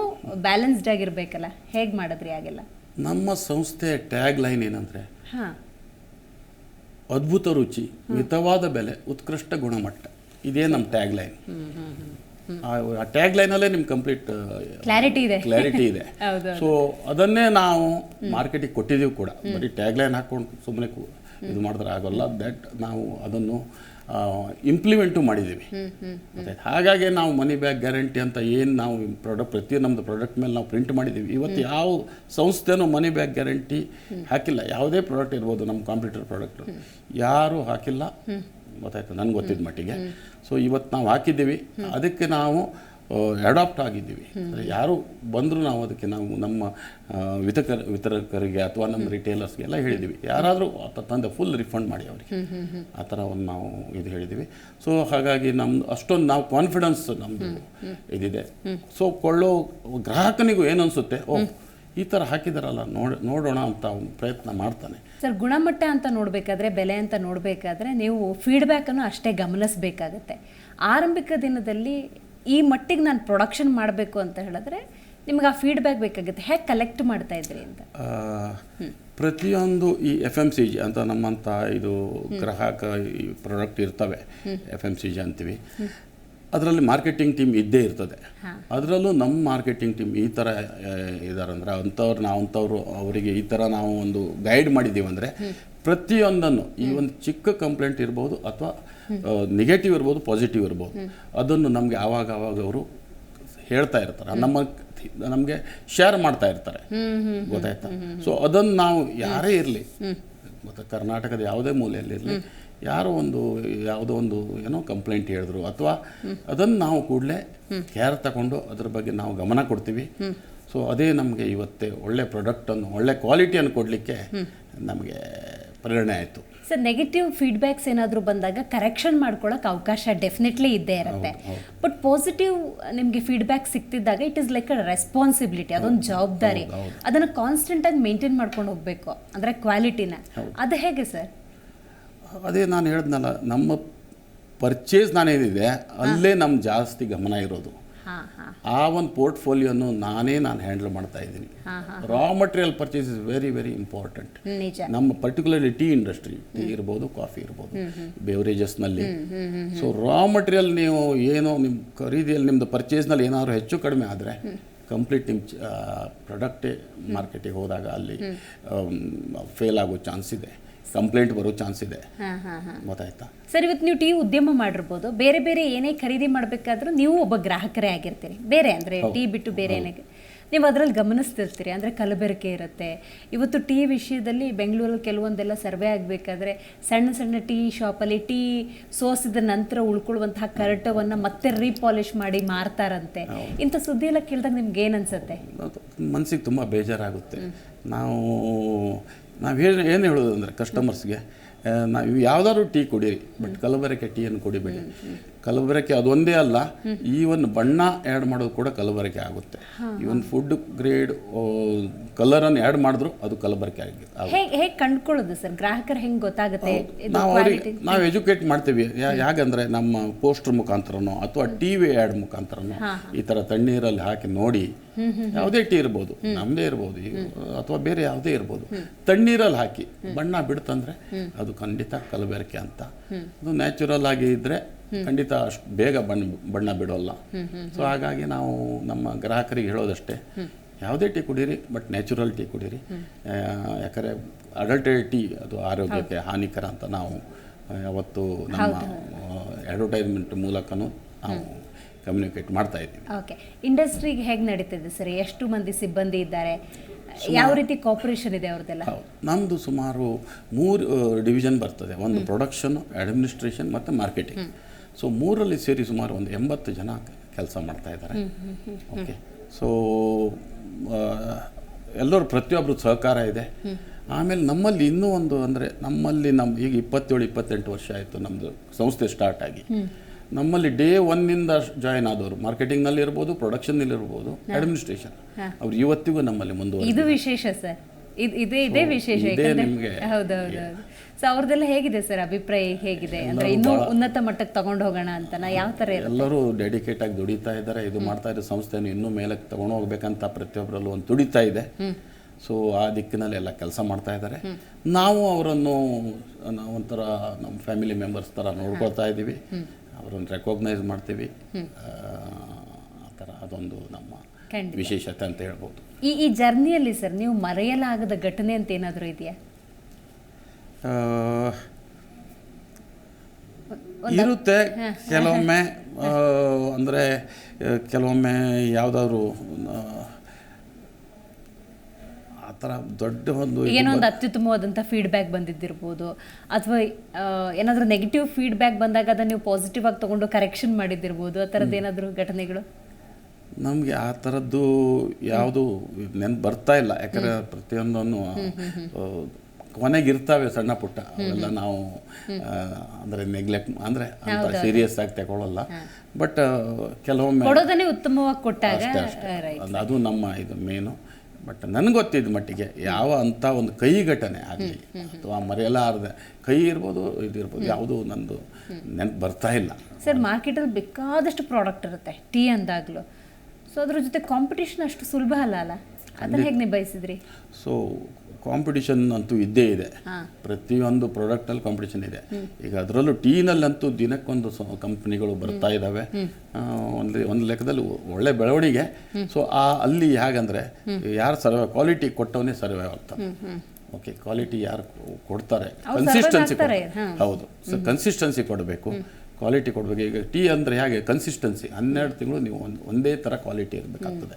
ಬ್ಯಾಲೆನ್ಸ್ಡ್ ಆಗಿರಬೇಕಲ್ಲ. ಹೇಗೆ ಮಾಡಿದ್ರಿ ಆಗೆಲ್ಲ ನಮ್ಮ ಸಂಸ್ಥೆಯ ಟ್ಯಾಗ್ ಲೈನ್ ಏನಂದರೆ ಅದ್ಭುತ ರುಚಿ ಮಿತವಾದ ಬೆಲೆ ಉತ್ಕೃಷ್ಟ ಗುಣಮಟ್ಟ. ಇದೇ ನಮ್ಮ ಟ್ಯಾಗ್ ಲೈನ್ ಆ ಟ್ಯಾಗ್ ಲೈನಲ್ಲೇ ನಿಮ್ಗೆ ಕಂಪ್ಲೀಟ್ ಕ್ಲಾರಿಟಿ ಇದೆ. ಕ್ಲಾರಿಟಿ ಇದೆ. ಸೊ ಅದನ್ನೇ ನಾವು ಮಾರ್ಕೆಟಿಗೆ ಕೊಟ್ಟಿದ್ದೀವಿ ಕೂಡ. ಬರೀ ಟ್ಯಾಗ್ ಲೈನ್ ಹಾಕೊಂಡು ಸುಮ್ಮನೆ ಇದು ಮಾಡಿದ್ರೆ ಆಗೋಲ್ಲ. ದಟ್ ನಾವು ಅದನ್ನು ಇಂಪ್ಲಿಮೆಂಟು ಮಾಡಿದ್ದೀವಿ. ಗೊತ್ತಾಯ್ತು ಹಾಗಾಗಿ ನಾವು ಮನಿ ಬ್ಯಾಗ್ ಗ್ಯಾರಂಟಿ ಅಂತ ಏನು ನಾವು ಪ್ರಾಡಕ್ಟ್ ಪ್ರತಿ ನಮ್ಮದು ಪ್ರಾಡಕ್ಟ್ ಮೇಲೆ ನಾವು ಪ್ರಿಂಟ್ ಮಾಡಿದ್ದೀವಿ. ಇವತ್ತು ಯಾವ ಸಂಸ್ಥೆನೂ ಮನಿ ಬ್ಯಾಗ್ ಗ್ಯಾರಂಟಿ ಹಾಕಿಲ್ಲ. ಯಾವುದೇ ಪ್ರಾಡಕ್ಟ್ ಇರ್ಬೋದು ನಮ್ಮ ಕಾಂಪ್ಯೂಟರ್ ಪ್ರಾಡಕ್ಟ್ ಯಾರೂ ಹಾಕಿಲ್ಲ. ಗೊತ್ತಾಯ್ತು? ನನಗೆ ಗೊತ್ತಿದ್ದ ಮಟ್ಟಿಗೆ. ಸೊ ಇವತ್ತು ನಾವು ಹಾಕಿದ್ದೀವಿ. ಅದಕ್ಕೆ ನಾವು ಅಡಾಪ್ಟ್ ಆಗಿದ್ದೀವಿ. ಅಂದರೆ ಯಾರು ಬಂದರೂ ನಾವು ಅದಕ್ಕೆ ನಾವು ನಮ್ಮ ವಿತಕರ ವಿತರಕರಿಗೆ ಅಥವಾ ನಮ್ಮ ರಿಟೇಲರ್ಸ್ಗೆ ಎಲ್ಲ ಹೇಳಿದ್ದೀವಿ. ಯಾರಾದರೂ ತಂದೆ ಫುಲ್ ರಿಫಂಡ್ ಮಾಡಿ ಅವರಿಗೆ. ಆ ಥರ ಒಂದು ನಾವು ಇದು ಹೇಳಿದ್ದೀವಿ. ಸೊ ಹಾಗಾಗಿ ನಮ್ಮದು ಅಷ್ಟೊಂದು ನಾವು ಕಾನ್ಫಿಡೆನ್ಸ್ ನಮ್ಮದು ಇದಿದೆ. ಸೊ ಕೊಳ್ಳೋ ಗ್ರಾಹಕನಿಗೂ ಏನು ಅನಿಸುತ್ತೆ ಓ ಈ ಥರ ಹಾಕಿದಾರಲ್ಲ ನೋಡ ನೋಡೋಣ ಅಂತ ಅವ್ನು ಪ್ರಯತ್ನ ಮಾಡ್ತಾನೆ. ಸರ್ ಗುಣಮಟ್ಟ ಅಂತ ನೋಡಬೇಕಾದ್ರೆ ಬೆಲೆ ಅಂತ ನೋಡಬೇಕಾದ್ರೆ ನೀವು ಫೀಡ್ಬ್ಯಾಕನ್ನು ಅಷ್ಟೇ ಗಮನಿಸಬೇಕಾಗತ್ತೆ. ಆರಂಭಿಕ ದಿನದಲ್ಲಿ ಈ ಮಟ್ಟಿಗೆ ನಾನು ಪ್ರೊಡಕ್ಷನ್ ಮಾಡಬೇಕು ಅಂತ ಹೇಳಿದ್ರೆ ನಿಮ್ಗೆ ಆ ಫೀಡ್ಬ್ಯಾಕ್ ಬೇಕಾಗುತ್ತೆ. ಹೇಗೆ ಕಲೆಕ್ಟ್ ಮಾಡ್ತಾ ಇದ್ರಿ ಅಂತ? ಪ್ರತಿಯೊಂದು ಈ ಎಫ್ ಎಂ ಸಿ ಜಿ ಅಂತ ನಮ್ಮಂಥ ಇದು ಗ್ರಾಹಕ ಈ ಪ್ರಾಡಕ್ಟ್ ಇರ್ತವೆ. ಎಫ್ ಎಂ ಸಿ ಜಿ ಅಂತೀವಿ. ಅದರಲ್ಲಿ ಮಾರ್ಕೆಟಿಂಗ್ ಟೀಮ್ ಇದ್ದೇ ಇರ್ತದೆ. ಅದರಲ್ಲೂ ನಮ್ಮ ಮಾರ್ಕೆಟಿಂಗ್ ಟೀಮ್ ಈ ಥರ ಇದಾರಂದ್ರೆ ಅಂದರೆ ಅಂಥವ್ರು ನಾವು ಅಂಥವ್ರು ಅವರಿಗೆ ಈ ಥರ ನಾವು ಒಂದು ಗೈಡ್ ಮಾಡಿದ್ದೀವಿ ಅಂದರೆ ಪ್ರತಿಯೊಂದನ್ನು ಈ ಒಂದು ಚಿಕ್ಕ ಕಂಪ್ಲೇಂಟ್ ಇರ್ಬೋದು ಅಥವಾ ನೆಗೆಟಿವ್ ಇರ್ಬೋದು ಪಾಸಿಟಿವ್ ಇರ್ಬೋದು. ಅದನ್ನು ನಮಗೆ ಆವಾಗ ಆವಾಗ ಅವರು ಹೇಳ್ತಾ ಇರ್ತಾರೆ. ನಮ್ಮ ನಮಗೆ ಶೇರ್ ಮಾಡ್ತಾ ಇರ್ತಾರೆ. ಗೊತ್ತಾಯ್ತಾ? ಸೊ ಅದನ್ನು ನಾವು ಯಾರೇ ಇರಲಿ ಮತ್ತು ಕರ್ನಾಟಕದ ಯಾವುದೇ ಮೂಲೆಯಲ್ಲಿರಲಿ ಯಾರೋ ಒಂದು ಯಾವುದೋ ಒಂದು ಏನೋ ಕಂಪ್ಲೇಂಟ್ ಹೇಳಿದ್ರು ಅಥವಾ ಅದನ್ನು ನಾವು ಕೂಡಲೇ ಕೇರ್ ತಗೊಂಡು ಅದ್ರ ಬಗ್ಗೆ ನಾವು ಗಮನ ಕೊಡ್ತೀವಿ. ಸೊ ಅದೇ ನಮಗೆ ಇವತ್ತೇ ಒಳ್ಳೆ ಪ್ರಾಡಕ್ಟನ್ನು ಒಳ್ಳೆ ಕ್ವಾಲಿಟಿಯನ್ನು ಕೊಡಲಿಕ್ಕೆ ನಮಗೆ ಪ್ರೇರಣೆ ಆಯಿತು. ಸರ್ ನೆಗೆಟಿವ್ ಫೀಡ್ಬ್ಯಾಕ್ಸ್ ಏನಾದರೂ ಬಂದಾಗ ಕರೆಕ್ಷನ್ ಮಾಡ್ಕೊಳ್ಳೋಕೆ ಅವಕಾಶ ಡೆಫಿನೆಟ್ಲಿ ಇದ್ದೇ ಇರುತ್ತೆ. ಬಟ್ ಪಾಸಿಟಿವ್ ನಿಮಗೆ feedback ಸಿಕ್ತಿದ್ದಾಗ it is like a responsibility ಅದೊಂದು ಜವಾಬ್ದಾರಿ. ಅದನ್ನು ಕಾನ್ಸ್ಟೆಂಟಾಗಿ ಮೇಂಟೈನ್ ಮಾಡ್ಕೊಂಡು ಹೋಗಬೇಕು ಅಂದರೆ ಕ್ವಾಲಿಟಿನ ಅದು ಹೇಗೆ ಸರ್ ಅದೇ ನಾನು ಹೇಳಿದ್ನಲ್ಲ ನಮ್ಮ ಪರ್ಚೇಸ್ ನಾನೇನಿದೆ ಅಲ್ಲೇ ನಮ್ಮ ಜಾಸ್ತಿ ಗಮನ ಇರೋದು. ಆ ಒಂದು ಪೋರ್ಟ್ಫೋಲಿಯೋನು ನಾನೇ ನಾನು ಹ್ಯಾಂಡಲ್ ಮಾಡ್ತಾ ಇದ್ದೀನಿ. Raw material purchase is very very important ನಮ್ಮ ಪರ್ಟಿಕ್ಯುಲರ್ಲಿ ಟೀ ಇಂಡಸ್ಟ್ರಿ ಟೀ ಇರ್ಬೋದು ಕಾಫಿ ಇರ್ಬೋದು ಬೇವರೇಜಸ್ನಲ್ಲಿ ಸೊ ರಾ ಮಟೀರಿಯಲ್ ನೀವು ಏನೋ ನಿಮ್ಮ ಖರೀದಿಯಲ್ಲಿ ನಿಮ್ಮದು ಪರ್ಚೇಸ್ನಲ್ಲಿ ಏನಾದರೂ ಹೆಚ್ಚು ಕಡಿಮೆ ಆದರೆ ಕಂಪ್ಲೀಟ್ ನಿಮ್ಮ ಪ್ರಾಡಕ್ಟೇ ಮಾರ್ಕೆಟಿಗೆ ಹೋದಾಗ ಅಲ್ಲಿ ಫೇಲ್ ಆಗೋ ಚಾನ್ಸ್ ಇದೆ. ಕಂಪ್ಲೇಂಟ್ ಬರೋ ಚಾನ್ಸ್ ಇದೆ. ಗೊತ್ತಾಯ್ತಾ? ಸರ್ ಇವತ್ತು ನೀವು ಟೀ ಉದ್ಯಮ ಮಾಡಿರ್ಬೋದು. ಬೇರೆ ಬೇರೆ ಏನೇ ಖರೀದಿ ಮಾಡಬೇಕಾದ್ರೂ ನೀವು ಒಬ್ಬ ಗ್ರಾಹಕರೇ ಆಗಿರ್ತೀರಿ. ಬೇರೆ ಅಂದರೆ ಟೀ ಬಿಟ್ಟು ಬೇರೆ ಏನೇ ನೀವು ಅದರಲ್ಲಿ ಗಮನಿಸ್ತಿರ್ತೀರಿ. ಅಂದರೆ ಕಲಬೆರಕೆ ಇರುತ್ತೆ. ಇವತ್ತು ಟೀ ವಿಷಯದಲ್ಲಿ ಬೆಂಗಳೂರಲ್ಲಿ ಕೆಲವೊಂದೆಲ್ಲ ಸರ್ವೆ ಆಗಬೇಕಾದ್ರೆ ಸಣ್ಣ ಸಣ್ಣ ಟೀ ಶಾಪಲ್ಲಿ ಟೀ ಸೋಸಿದ ನಂತರ ಉಳ್ಕೊಳ್ಳುವಂತಹ ಕರಟವನ್ನು ಮತ್ತೆ ರೀಪಾಲಿಷ್ ಮಾಡಿ ಮಾರ್ತಾರಂತೆ. ಇಂಥ ಸುದ್ದಿ ಎಲ್ಲ ಕೇಳಿದಾಗ ನಿಮ್ಗೆ ಏನು ಅನಿಸುತ್ತೆ? ಮನಸ್ಸಿಗೆ ತುಂಬ ಬೇಜಾರಾಗುತ್ತೆ. ನಾವು ನಾವು ಏನು ಏನು ಹೇಳೋದು ಅಂದರೆ ಕಸ್ಟಮರ್ಸ್ಗೆ ನಾವು ಯಾವುದಾದ್ರು ಟೀ ಕುಡೀರಿ ಬಟ್ ಕಲಬೆರಕೆ ಟೀಯನ್ನು ಕುಡಿಬೇಡಿ. ಕಲಬೆರಕೆ ಅದೊಂದೇ ಅಲ್ಲ ಈವನ್ ಬಣ್ಣ ಆ್ಯಡ್ ಮಾಡೋದು ಕೂಡ ಕಲಬೆರಕೆ ಆಗುತ್ತೆ. ಈವನ್ ಫುಡ್ ಗ್ರೇಡ್ ಕಲರನ್ನು ಆ್ಯಡ್ ಮಾಡಿದ್ರು ಅದು ಕಲಬೆರಕೆ ಆಗಿ ಆಗುತ್ತೆ. ಹೇಗೆ ಕಂಡ್ಕೊಳ್ಳೋದು ಸರ್? ಗ್ರಾಹಕರು ಹೆಂಗೆ ಗೊತ್ತಾಗುತ್ತೆ? ನಾವು ಅವ್ರಿಗೆ ನಾವು ಎಜುಕೇಟ್ ಮಾಡ್ತೀವಿ. ಯಾಕಂದ್ರೆ ನಮ್ಮ ಪೋಸ್ಟರ್ ಮುಖಾಂತರನೋ ಅಥವಾ ಟಿ ವಿ ಆ್ಯಡ್ ಮುಖಾಂತರನೋ ಈ ಥರ ತಣ್ಣೀರಲ್ಲಿ ಹಾಕಿ ನೋಡಿ ಯಾವುದೇ ಟೀ ಇರ್ಬೋದು ನಮ್ಮದೇ ಇರ್ಬೋದು ಅಥವಾ ಬೇರೆ ಯಾವುದೇ ಇರ್ಬೋದು. ತಣ್ಣೀರಲ್ಲಿ ಹಾಕಿ ಬಣ್ಣ ಬಿಡ್ತಂದ್ರೆ ಅದು ಖಂಡಿತ ಕಲಬೆರಕೆ ಅಂತ. ಅದು ನ್ಯಾಚುರಲ್ ಆಗಿ ಇದ್ರೆ ಖಂಡಿತ ಅಷ್ಟು ಬೇಗ ಬಣ್ಣ ಬಣ್ಣ ಬಿಡೋಲ್ಲ. ಸೊ ಹಾಗಾಗಿ ನಾವು ನಮ್ಮ ಗ್ರಾಹಕರಿಗೆ ಹೇಳೋದಷ್ಟೇ ಯಾವುದೇ ಟೀ ಕುಡೀರಿ ಬಟ್ ನ್ಯಾಚುರಲ್ ಟೀ ಕುಡೀರಿ. ಯಾಕಂದರೆ ಅಡಲ್ಟೆಡ್ ಟೀ ಅದು ಆರೋಗ್ಯಕ್ಕೆ ಹಾನಿಕರ ಅಂತ ನಾವು ಯಾವತ್ತು ನಮ್ಮ ಅಡ್ವರ್ಟೈಸ್ಮೆಂಟ್ ಮೂಲಕನೂ ನಾವು ಕಮ್ಯುನಿಕೇಟ್ ಮಾಡ್ತಾ ಇದ್ದೀವಿ. ಓಕೆ. ಇಂಡಸ್ಟ್ರಿಗೆ ಹೇಗೆ ನಡೀತಿದೆ ಸರ್? ಎಷ್ಟು ಮಂದಿ ಸಿಬ್ಬಂದಿ ಇದ್ದಾರೆ? ಯಾವ ರೀತಿ ಕಾಪರೇಷನ್ ಇದೆ ಅವ್ರದ್ದೆಲ್ಲ? ನಮ್ಮದು ಸುಮಾರು ಮೂರು ಡಿವಿಷನ್ ಬರ್ತದೆ. ಒಂದು ಪ್ರೊಡಕ್ಷನ್ ಅಡ್ಮಿನಿಸ್ಟ್ರೇಷನ್ ಮತ್ತು ಮಾರ್ಕೆಟಿಂಗ್ ಸೊ ಮೂರಲ್ಲಿ ಸೇರಿ ಸುಮಾರು ಒಂದು ಎಂಬತ್ತು ಜನ ಕೆಲಸ ಮಾಡ್ತಾ ಇದ್ದಾರೆ. ಓಕೆ ಸೊ ಎಲ್ಲರೂ ಪ್ರತಿಯೊಬ್ಬರು ಸಹಕಾರ ಇದೆ. ಆಮೇಲೆ ನಮ್ಮಲ್ಲಿ ಇನ್ನೂ ಒಂದು ಅಂದರೆ ನಮ್ಮಲ್ಲಿ ನಮ್ಮ ಈಗ ಇಪ್ಪತ್ತೇಳು ಇಪ್ಪತ್ತೆಂಟು ವರ್ಷ ಆಯಿತು ನಮ್ಮದು ಸಂಸ್ಥೆ ಸ್ಟಾರ್ಟ್ ಆಗಿ. ನಮ್ಮಲ್ಲಿ ಡೇ ಒನ್ನಿಂದ ಜಾಯ್ನ್ ಆದವರು ಮಾರ್ಕೆಟಿಂಗ್ನಲ್ಲಿ ಇರ್ಬೋದು ಪ್ರೊಡಕ್ಷನ್ನಲ್ಲಿ ಇರ್ಬೋದು ಅಡ್ಮಿನಿಸ್ಟ್ರೇಷನ್ ಅವ್ರು ಇವತ್ತಿಗೂ ನಮ್ಮಲ್ಲಿ ಮುಂದುವರೆದು ಇದು ವಿಶೇಷ ಸರ್. ಇದು ವಿಶೇಷ ಇದೇ ನಿಮ್ಗೆ ಸೊ ಅವ್ರದ್ದೆಲ್ಲ ಹೇಗಿದೆ ಸರ್ ಅಭಿಪ್ರಾಯ ಹೇಗಿದೆ? ಅಂದ್ರೆ ಇನ್ನೂ ಉನ್ನತ ಮಟ್ಟಕ್ಕೆ ತಗೊಂಡು ಹೋಗೋಣ ಅಂತ ನಾ ಯಾವ ಥರ ಎಲ್ಲರೂ ಡೆಡಿಕೇಟ್ ಆಗಿ ದುಡಿತಾ ಇದ್ದಾರೆ. ಇದು ಮಾಡ್ತಾ ಇರೋ ಸಂಸ್ಥೆಯನ್ನು ಇನ್ನೂ ಮೇಲಕ್ಕೆ ತಗೊಂಡು ಹೋಗ್ಬೇಕಂತ ಪ್ರತಿಯೊಬ್ಬರಲ್ಲೂ ಒಂದು ದುಡಿತಾ ಇದೆ. ಸೊ ಆ ದಿಕ್ಕಿನಲ್ಲಿ ಎಲ್ಲ ಕೆಲಸ ಮಾಡ್ತಾ ಇದ್ದಾರೆ. ನಾವು ಅವರನ್ನು ಒಂಥರ ನಮ್ಮ ಫ್ಯಾಮಿಲಿ ಮೆಂಬರ್ಸ್ ಥರ ನೋಡ್ಕೊಳ್ತಾ ಇದ್ದೀವಿ. ಅವರನ್ನು ರೆಕಾಗ್ನೈಸ್ ಮಾಡ್ತೀವಿ. ಆ, ಥರ ಅದೊಂದು ನಮ್ಮ. ವಿಶೇಷತೆ ಅಂತ ಹೇಳ್ಬೋದು. ಈ ಈ ಜರ್ನಿಯಲ್ಲಿ ಸರ್ ನೀವು ಮರೆಯಲಾಗದ ಘಟನೆ ಅಂತ ಏನಾದರೂ ಇದೆಯಾ? ಇರುತ್ತೆ ಕೆಲವೊಮ್ಮೆ ಅಂದರೆ ಕೆಲವೊಮ್ಮೆ ಯಾವುದಾದ್ರು ಆ ಥರ ದೊಡ್ಡ ಒಂದು ಏನೋ ಒಂದು ಅತ್ಯುತ್ತಮವಾದಂಥ ಫೀಡ್ಬ್ಯಾಕ್ ಬಂದಿದ್ದಿರ್ಬೋದು. ಅಥವಾ ಏನಾದರೂ ನೆಗೆಟಿವ್ ಫೀಡ್ಬ್ಯಾಕ್ ಬಂದಾಗ ಅದನ್ನು ನೀವು ಪಾಸಿಟಿವ್ ಆಗಿ ತೊಗೊಂಡು ಕರೆಕ್ಷನ್ ಮಾಡಿದ್ದಿರ್ಬೋದು. ಆ ಥರದ್ದು ಏನಾದರೂ ಘಟನೆಗಳು? ನಮಗೆ ಆ ಥರದ್ದು ಯಾವುದು ನೆನ್ಪು ಬರ್ತಾ ಇಲ್ಲ. ಯಾಕಂದರೆ ಪ್ರತಿಯೊಂದನ್ನು ಕೊನೆಗೆ ಇರ್ತಾವೆ ಸಣ್ಣ ಪುಟ್ಟ ಅವೆಲ್ಲ ನಾವು ಅಂದರೆ ನೆಗ್ಲೆಕ್ಟ್ ಅಂದರೆ ಅಂತ ಸೀರಿಯಸ್ ಆಗಿ ತಗೊಳ್ಳಲ್ಲ ಬಟ್ ಕೆಲವೊಮ್ಮೆ ಉತ್ತಮವಾಗಿ ಕೊಟ್ಟಾಗ ಅದು ನಮ್ಮ ಇದು ಮೇನು ಬಟ್ ನನಗೆ ಗೊತ್ತಿದ್ದ ಮಟ್ಟಿಗೆ ಯಾವ ಅಂಥ ಒಂದು ಕೈ ಘಟನೆ ಆಗಲಿ ಅಥವಾ ಮರೆಯಲಾರದೆ ಕೈ ಇರ್ಬೋದು ಇದು ಇರ್ಬೋದು ಯಾವುದೂ ನಂದು ನೆನಪು ಬರ್ತಾ ಇಲ್ಲ. ಸರ್ ಮಾರ್ಕೆಟಲ್ಲಿ ಬೇಕಾದಷ್ಟು ಪ್ರಾಡಕ್ಟ್ ಇರುತ್ತೆ ಟೀ ಅಂದಾಗಲೂ. ಸೊ ಅದ್ರ ಜೊತೆ ಕಾಂಪಿಟೇಷನ್ ಅಷ್ಟು ಸುಲಭ ಅಲ್ಲ ಅಲ್ಲ? ಅದನ್ನ ಹೇಗೆ ನಿಭಾಯಿಸಿದ್ರಿ? ಸೊ ಕಾಂಪಿಟಿಷನ್ ಅಂತೂ ಇದ್ದೇ ಇದೆ. ಪ್ರತಿಯೊಂದು ಪ್ರಾಡಕ್ಟಲ್ಲಿ ಕಾಂಪಿಟಿಷನ್ ಇದೆ. ಈಗ ಅದರಲ್ಲೂ ಟೀನಲ್ಲಂತೂ ದಿನಕ್ಕೊಂದು ಕಂಪ್ನಿಗಳು ಬರ್ತಾ ಇದ್ದಾವೆ ಒಂದು ಒಂದು ಲೆಕ್ಕದಲ್ಲಿ ಒಳ್ಳೆ ಬೆಳವಣಿಗೆ. ಸೊ ಆ ಅಲ್ಲಿ ಹೇಗಂದ್ರೆ ಯಾರು ಸರ್ವೆ ಕ್ವಾಲಿಟಿ ಕೊಟ್ಟವನೇ ಸರ್ವೆ ಆಗ್ತಾನೆ ಓಕೆ ಕ್ವಾಲಿಟಿ ಯಾರು ಕೊಡ್ತಾರೆ? ಕನ್ಸಿಸ್ಟೆನ್ಸಿ ಹೌದು. ಸೊ ಕನ್ಸಿಸ್ಟೆನ್ಸಿ ಕೊಡಬೇಕು. ಕ್ವಾಲಿಟಿ ಕೊಡಬೇಕು. ಈಗ ಟೀ ಅಂದರೆ ಹೇಗೆ? ಕನ್ಸಿಸ್ಟೆನ್ಸಿ ಹನ್ನೆರಡು ತಿಂಗಳು ನೀವು ಒಂದು ಒಂದೇ ಥರ ಕ್ವಾಲಿಟಿ ಇರಬೇಕಾಗ್ತದೆ.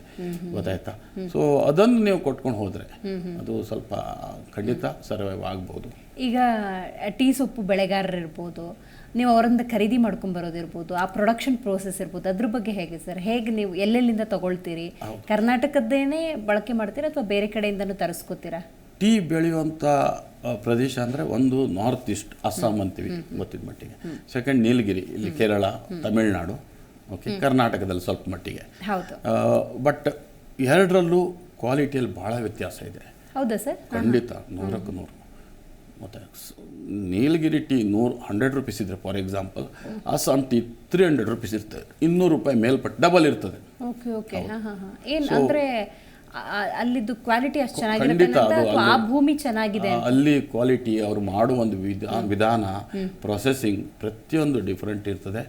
ಗೊತ್ತಾಯ್ತಾ? ಸೊ ಅದನ್ನು ನೀವು ಕೊಟ್ಕೊಂಡು ಹೋದರೆ ಅದು ಸ್ವಲ್ಪ ಖಂಡಿತ ಸರ್ವೈವ್ ಆಗ್ಬೋದು. ಈಗ ಟೀ ಸೊಪ್ಪು ಬೆಳೆಗಾರರಿರ್ಬೋದು ನೀವು ಅವರಿಂದ ಖರೀದಿ ಮಾಡ್ಕೊಂಡ್ ಬರೋದಿರ್ಬೋದು ಆ ಪ್ರೊಡಕ್ಷನ್ ಪ್ರೋಸೆಸ್ ಇರ್ಬೋದು ಅದ್ರ ಬಗ್ಗೆ ಹೇಗೆ ಸರ್ ಹೇಗೆ ನೀವು ಎಲ್ಲೆಲ್ಲಿಂದ ತಗೊಳ್ತೀರಿ? ಕರ್ನಾಟಕದ್ದೇನೆ ಬಳಕೆ ಮಾಡ್ತೀರಾ ಅಥವಾ ಬೇರೆ ಕಡೆಯಿಂದನೂ ತರಿಸ್ಕೋತೀರಾ? ಟೀ ಬೆಳೆಯುವಂಥ ಪ್ರದೇಶ ಅಂದರೆ ಒಂದು ನಾರ್ತ್ ಈಸ್ಟ್ ಅಸ್ಸಾಂ ಅಂತೀವಿ ಗೊತ್ತಿದ್ದ ಮಟ್ಟಿಗೆ. ಸೆಕೆಂಡ್ ನೀಲಗಿರಿ ಇಲ್ಲಿ ಕೇರಳ ತಮಿಳುನಾಡು ಓಕೆ ಕರ್ನಾಟಕದಲ್ಲಿ ಸ್ವಲ್ಪ ಮಟ್ಟಿಗೆ. ಬಟ್ ಎರಡರಲ್ಲೂ ಕ್ವಾಲಿಟಿಯಲ್ಲಿ ಭಾಳ ವ್ಯತ್ಯಾಸ ಇದೆ. ಹೌದಾ ಸರ್? ಖಂಡಿತ ನೂರಕ್ಕೆ ನೂರು. ಮತ್ತು ನೀಲಗಿರಿ ಟೀ ನೂರು ಹಂಡ್ರೆಡ್ ರುಪೀಸ್ ಇದ್ರೆ for example Assam tea three hundred rupees ಇರ್ತದೆ. ಇನ್ನೂರು ರೂಪಾಯಿ ಮೇಲ್ಪಟ್ಟು ಡಬಲ್ ಇರ್ತದೆ. ಓಕೆ ಓಕೆ ಹಾ ಹಾ ಹಾ. ಏನ್ ಅಂದ್ರೆ ಅಲ್ಲಿದ್ದು ಕ್ವಾಲಿಟಿ ಅಷ್ಟು ಅದು ಆ ಭೂಮಿ ಚೆನ್ನಾಗಿದೆ ಅಲ್ಲಿ ಕ್ವಾಲಿಟಿ ಅವರು ಮಾಡುವ ಒಂದು ವಿಧ ವಿಧಾನ ಪ್ರೊಸೆಸಿಂಗ್ ಪ್ರತಿಯೊಂದು ಡಿಫ್ರೆಂಟ್ ಇರ್ತದೆ.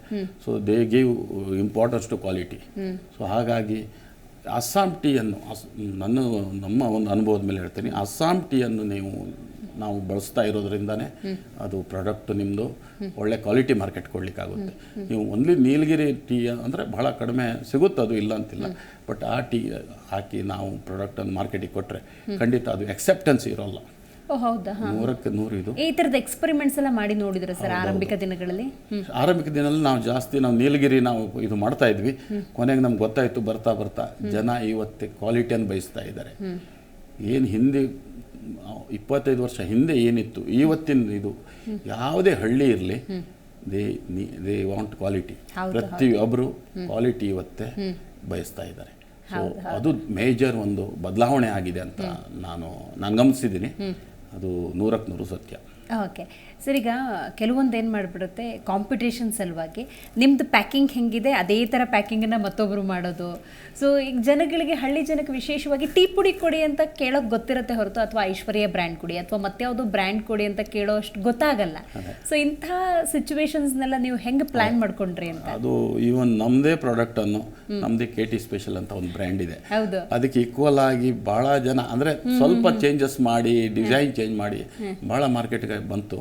So they give importance to quality so ಹಾಗಾಗಿ ಅಸ್ಸಾಂ ಟೀಯನ್ನು ನನ್ನ ನಮ್ಮ ಒಂದು ಅನುಭವದ ಮೇಲೆ ಹೇಳ್ತೀನಿ. ಅಸ್ಸಾಂ ಟೀಯನ್ನು ನೀವು ನಾವು ಬಳಸ್ತಾ ಇರೋದ್ರಿಂದನೇ ಅದು ಪ್ರಾಡಕ್ಟ್ ನಿಮ್ಮದು ಒಳ್ಳೆ ಕ್ವಾಲಿಟಿ ಮಾರ್ಕೆಟ್ ಕೊಡಲಿಕ್ಕಾಗುತ್ತೆ. ನೀವು ಓನ್ಲಿ ನೀಲಗಿರಿ ಟೀ ಅಂದರೆ ಬಹಳ ಕಡಿಮೆ ಸಿಗುತ್ತೆ ಅದು ಇಲ್ಲ ಅಂತಿಲ್ಲ. ಬಟ್ ಆ ಟೀ ಹಾಕಿ ನಾವು ಪ್ರಾಡಕ್ಟನ್ನು ಮಾರ್ಕೆಟಿಗೆ ಕೊಟ್ಟರೆ ಖಂಡಿತ ಅದು ಎಕ್ಸೆಪ್ಟೆನ್ಸ್ ಇರೋಲ್ಲ. ಹೌದಾ? ನೂರಕ್ಕೆ ನೂರು ಇದು. ಈ ಥರದ ಎಕ್ಸ್ಪೆರಿಮೆಂಟ್ಸ್ ಎಲ್ಲ ಮಾಡಿ ನೋಡಿದ್ರೆ ಸರ್ ಆರಂಭಿಕ ದಿನಗಳಲ್ಲಿ? ಆರಂಭಿಕ ದಿನದಲ್ಲಿ ನಾವು ಜಾಸ್ತಿ ನಾವು ನೀಲಗಿರಿ ನಾವು ಇದು ಮಾಡ್ತಾ ಇದ್ವಿ. ಕೊನೆಗೆ ನಮ್ಗೆ ಗೊತ್ತಾಯ್ತು ಬರ್ತಾ ಬರ್ತಾ ಜನ ಇವತ್ತು ಕ್ವಾಲಿಟಿಯನ್ನು ಬಯಸ್ತಾ ಇದ್ದಾರೆ. ಏನು ಹಿಂದೆ ಇಪ್ಪತ್ತೈದು ವರ್ಷ ಹಿಂದೆ ಏನಿತ್ತು ಇವತ್ತಿನ ಇದು ಯಾವುದೇ ಹಳ್ಳಿ ಇರಲಿ ದೇ ದೇ ವಾಂಟ್ ಕ್ವಾಲಿಟಿ ಪ್ರತಿ ಪ್ರತಿಯೊಬ್ಬರು ಕ್ವಾಲಿಟಿ ಇವತ್ತೇ. ಬಯಸ್ತಾ ಇದ್ದಾರೆ. ಸೊ ಅದು ಮೇಜರ್ ಒಂದು ಬದಲಾವಣೆ ಆಗಿದೆ ಅಂತ ನಾನು ನಾನು ಗಮನಿಸಿದ್ದೀನಿ ಅದು ನೂರಕ್ಕೆ ನೂರು ಸತ್ಯ. ಓಕೆ ಸರ್ ಈಗ ಕೆಲವೊಂದು ಏನು ಮಾಡಿಬಿಡುತ್ತೆ ಕಾಂಪಿಟೇಷನ್ ಸಲುವಾಗಿ ನಿಮ್ಮದು ಪ್ಯಾಕಿಂಗ್ ಹೆಂಗಿದೆ ಅದೇ ಥರ ಪ್ಯಾಕಿಂಗನ್ನು ಮತ್ತೊಬ್ಬರು ಮಾಡೋದು. ಸೊ ಈಗ ಜನಗಳಿಗೆ ಹಳ್ಳಿ ಜನಕ್ಕೆ ವಿಶೇಷವಾಗಿ ಟೀ ಪುಡಿ ಕೊಡಿ ಅಂತ ಕೇಳೋಕೆ ಗೊತ್ತಿರುತ್ತೆ ಹೊರತು ಅಥವಾ ಐಶ್ವರ್ಯ ಬ್ರ್ಯಾಂಡ್ ಕೊಡಿ ಅಥವಾ ಮತ್ಯಾವುದೋ ಬ್ರ್ಯಾಂಡ್ ಕೊಡಿ ಅಂತ ಕೇಳೋ ಅಷ್ಟು ಗೊತ್ತಾಗಲ್ಲ ಸೊ ಇಂಥ ಸಿಚುವೇಶನ್ಸ್ನೆಲ್ಲ ನೀವು ಹೆಂಗೆ ಪ್ಲ್ಯಾನ್ ಮಾಡ್ಕೊಂಡ್ರಿ ಅಂತ? ಅದು ಈವನ್ ನಮ್ಮದೇ ಪ್ರಾಡಕ್ಟನ್ನು ನಮ್ಮದೇ ಕೆ ಟಿ ಸ್ಪೆಷಲ್ ಅಂತ ಒಂದು ಬ್ರ್ಯಾಂಡ್ ಇದೆ. ಹೌದು. ಅದಕ್ಕೆ ಈಕ್ವಲ್ ಆಗಿ ಭಾಳ ಜನ ಅಂದರೆ ಸ್ವಲ್ಪ ಚೇಂಜಸ್ ಮಾಡಿ ಡಿಸೈನ್ ಚೇಂಜ್ ಮಾಡಿ ಭಾಳ ಮಾರ್ಕೆಟ್ಗೆ ಬಂತು.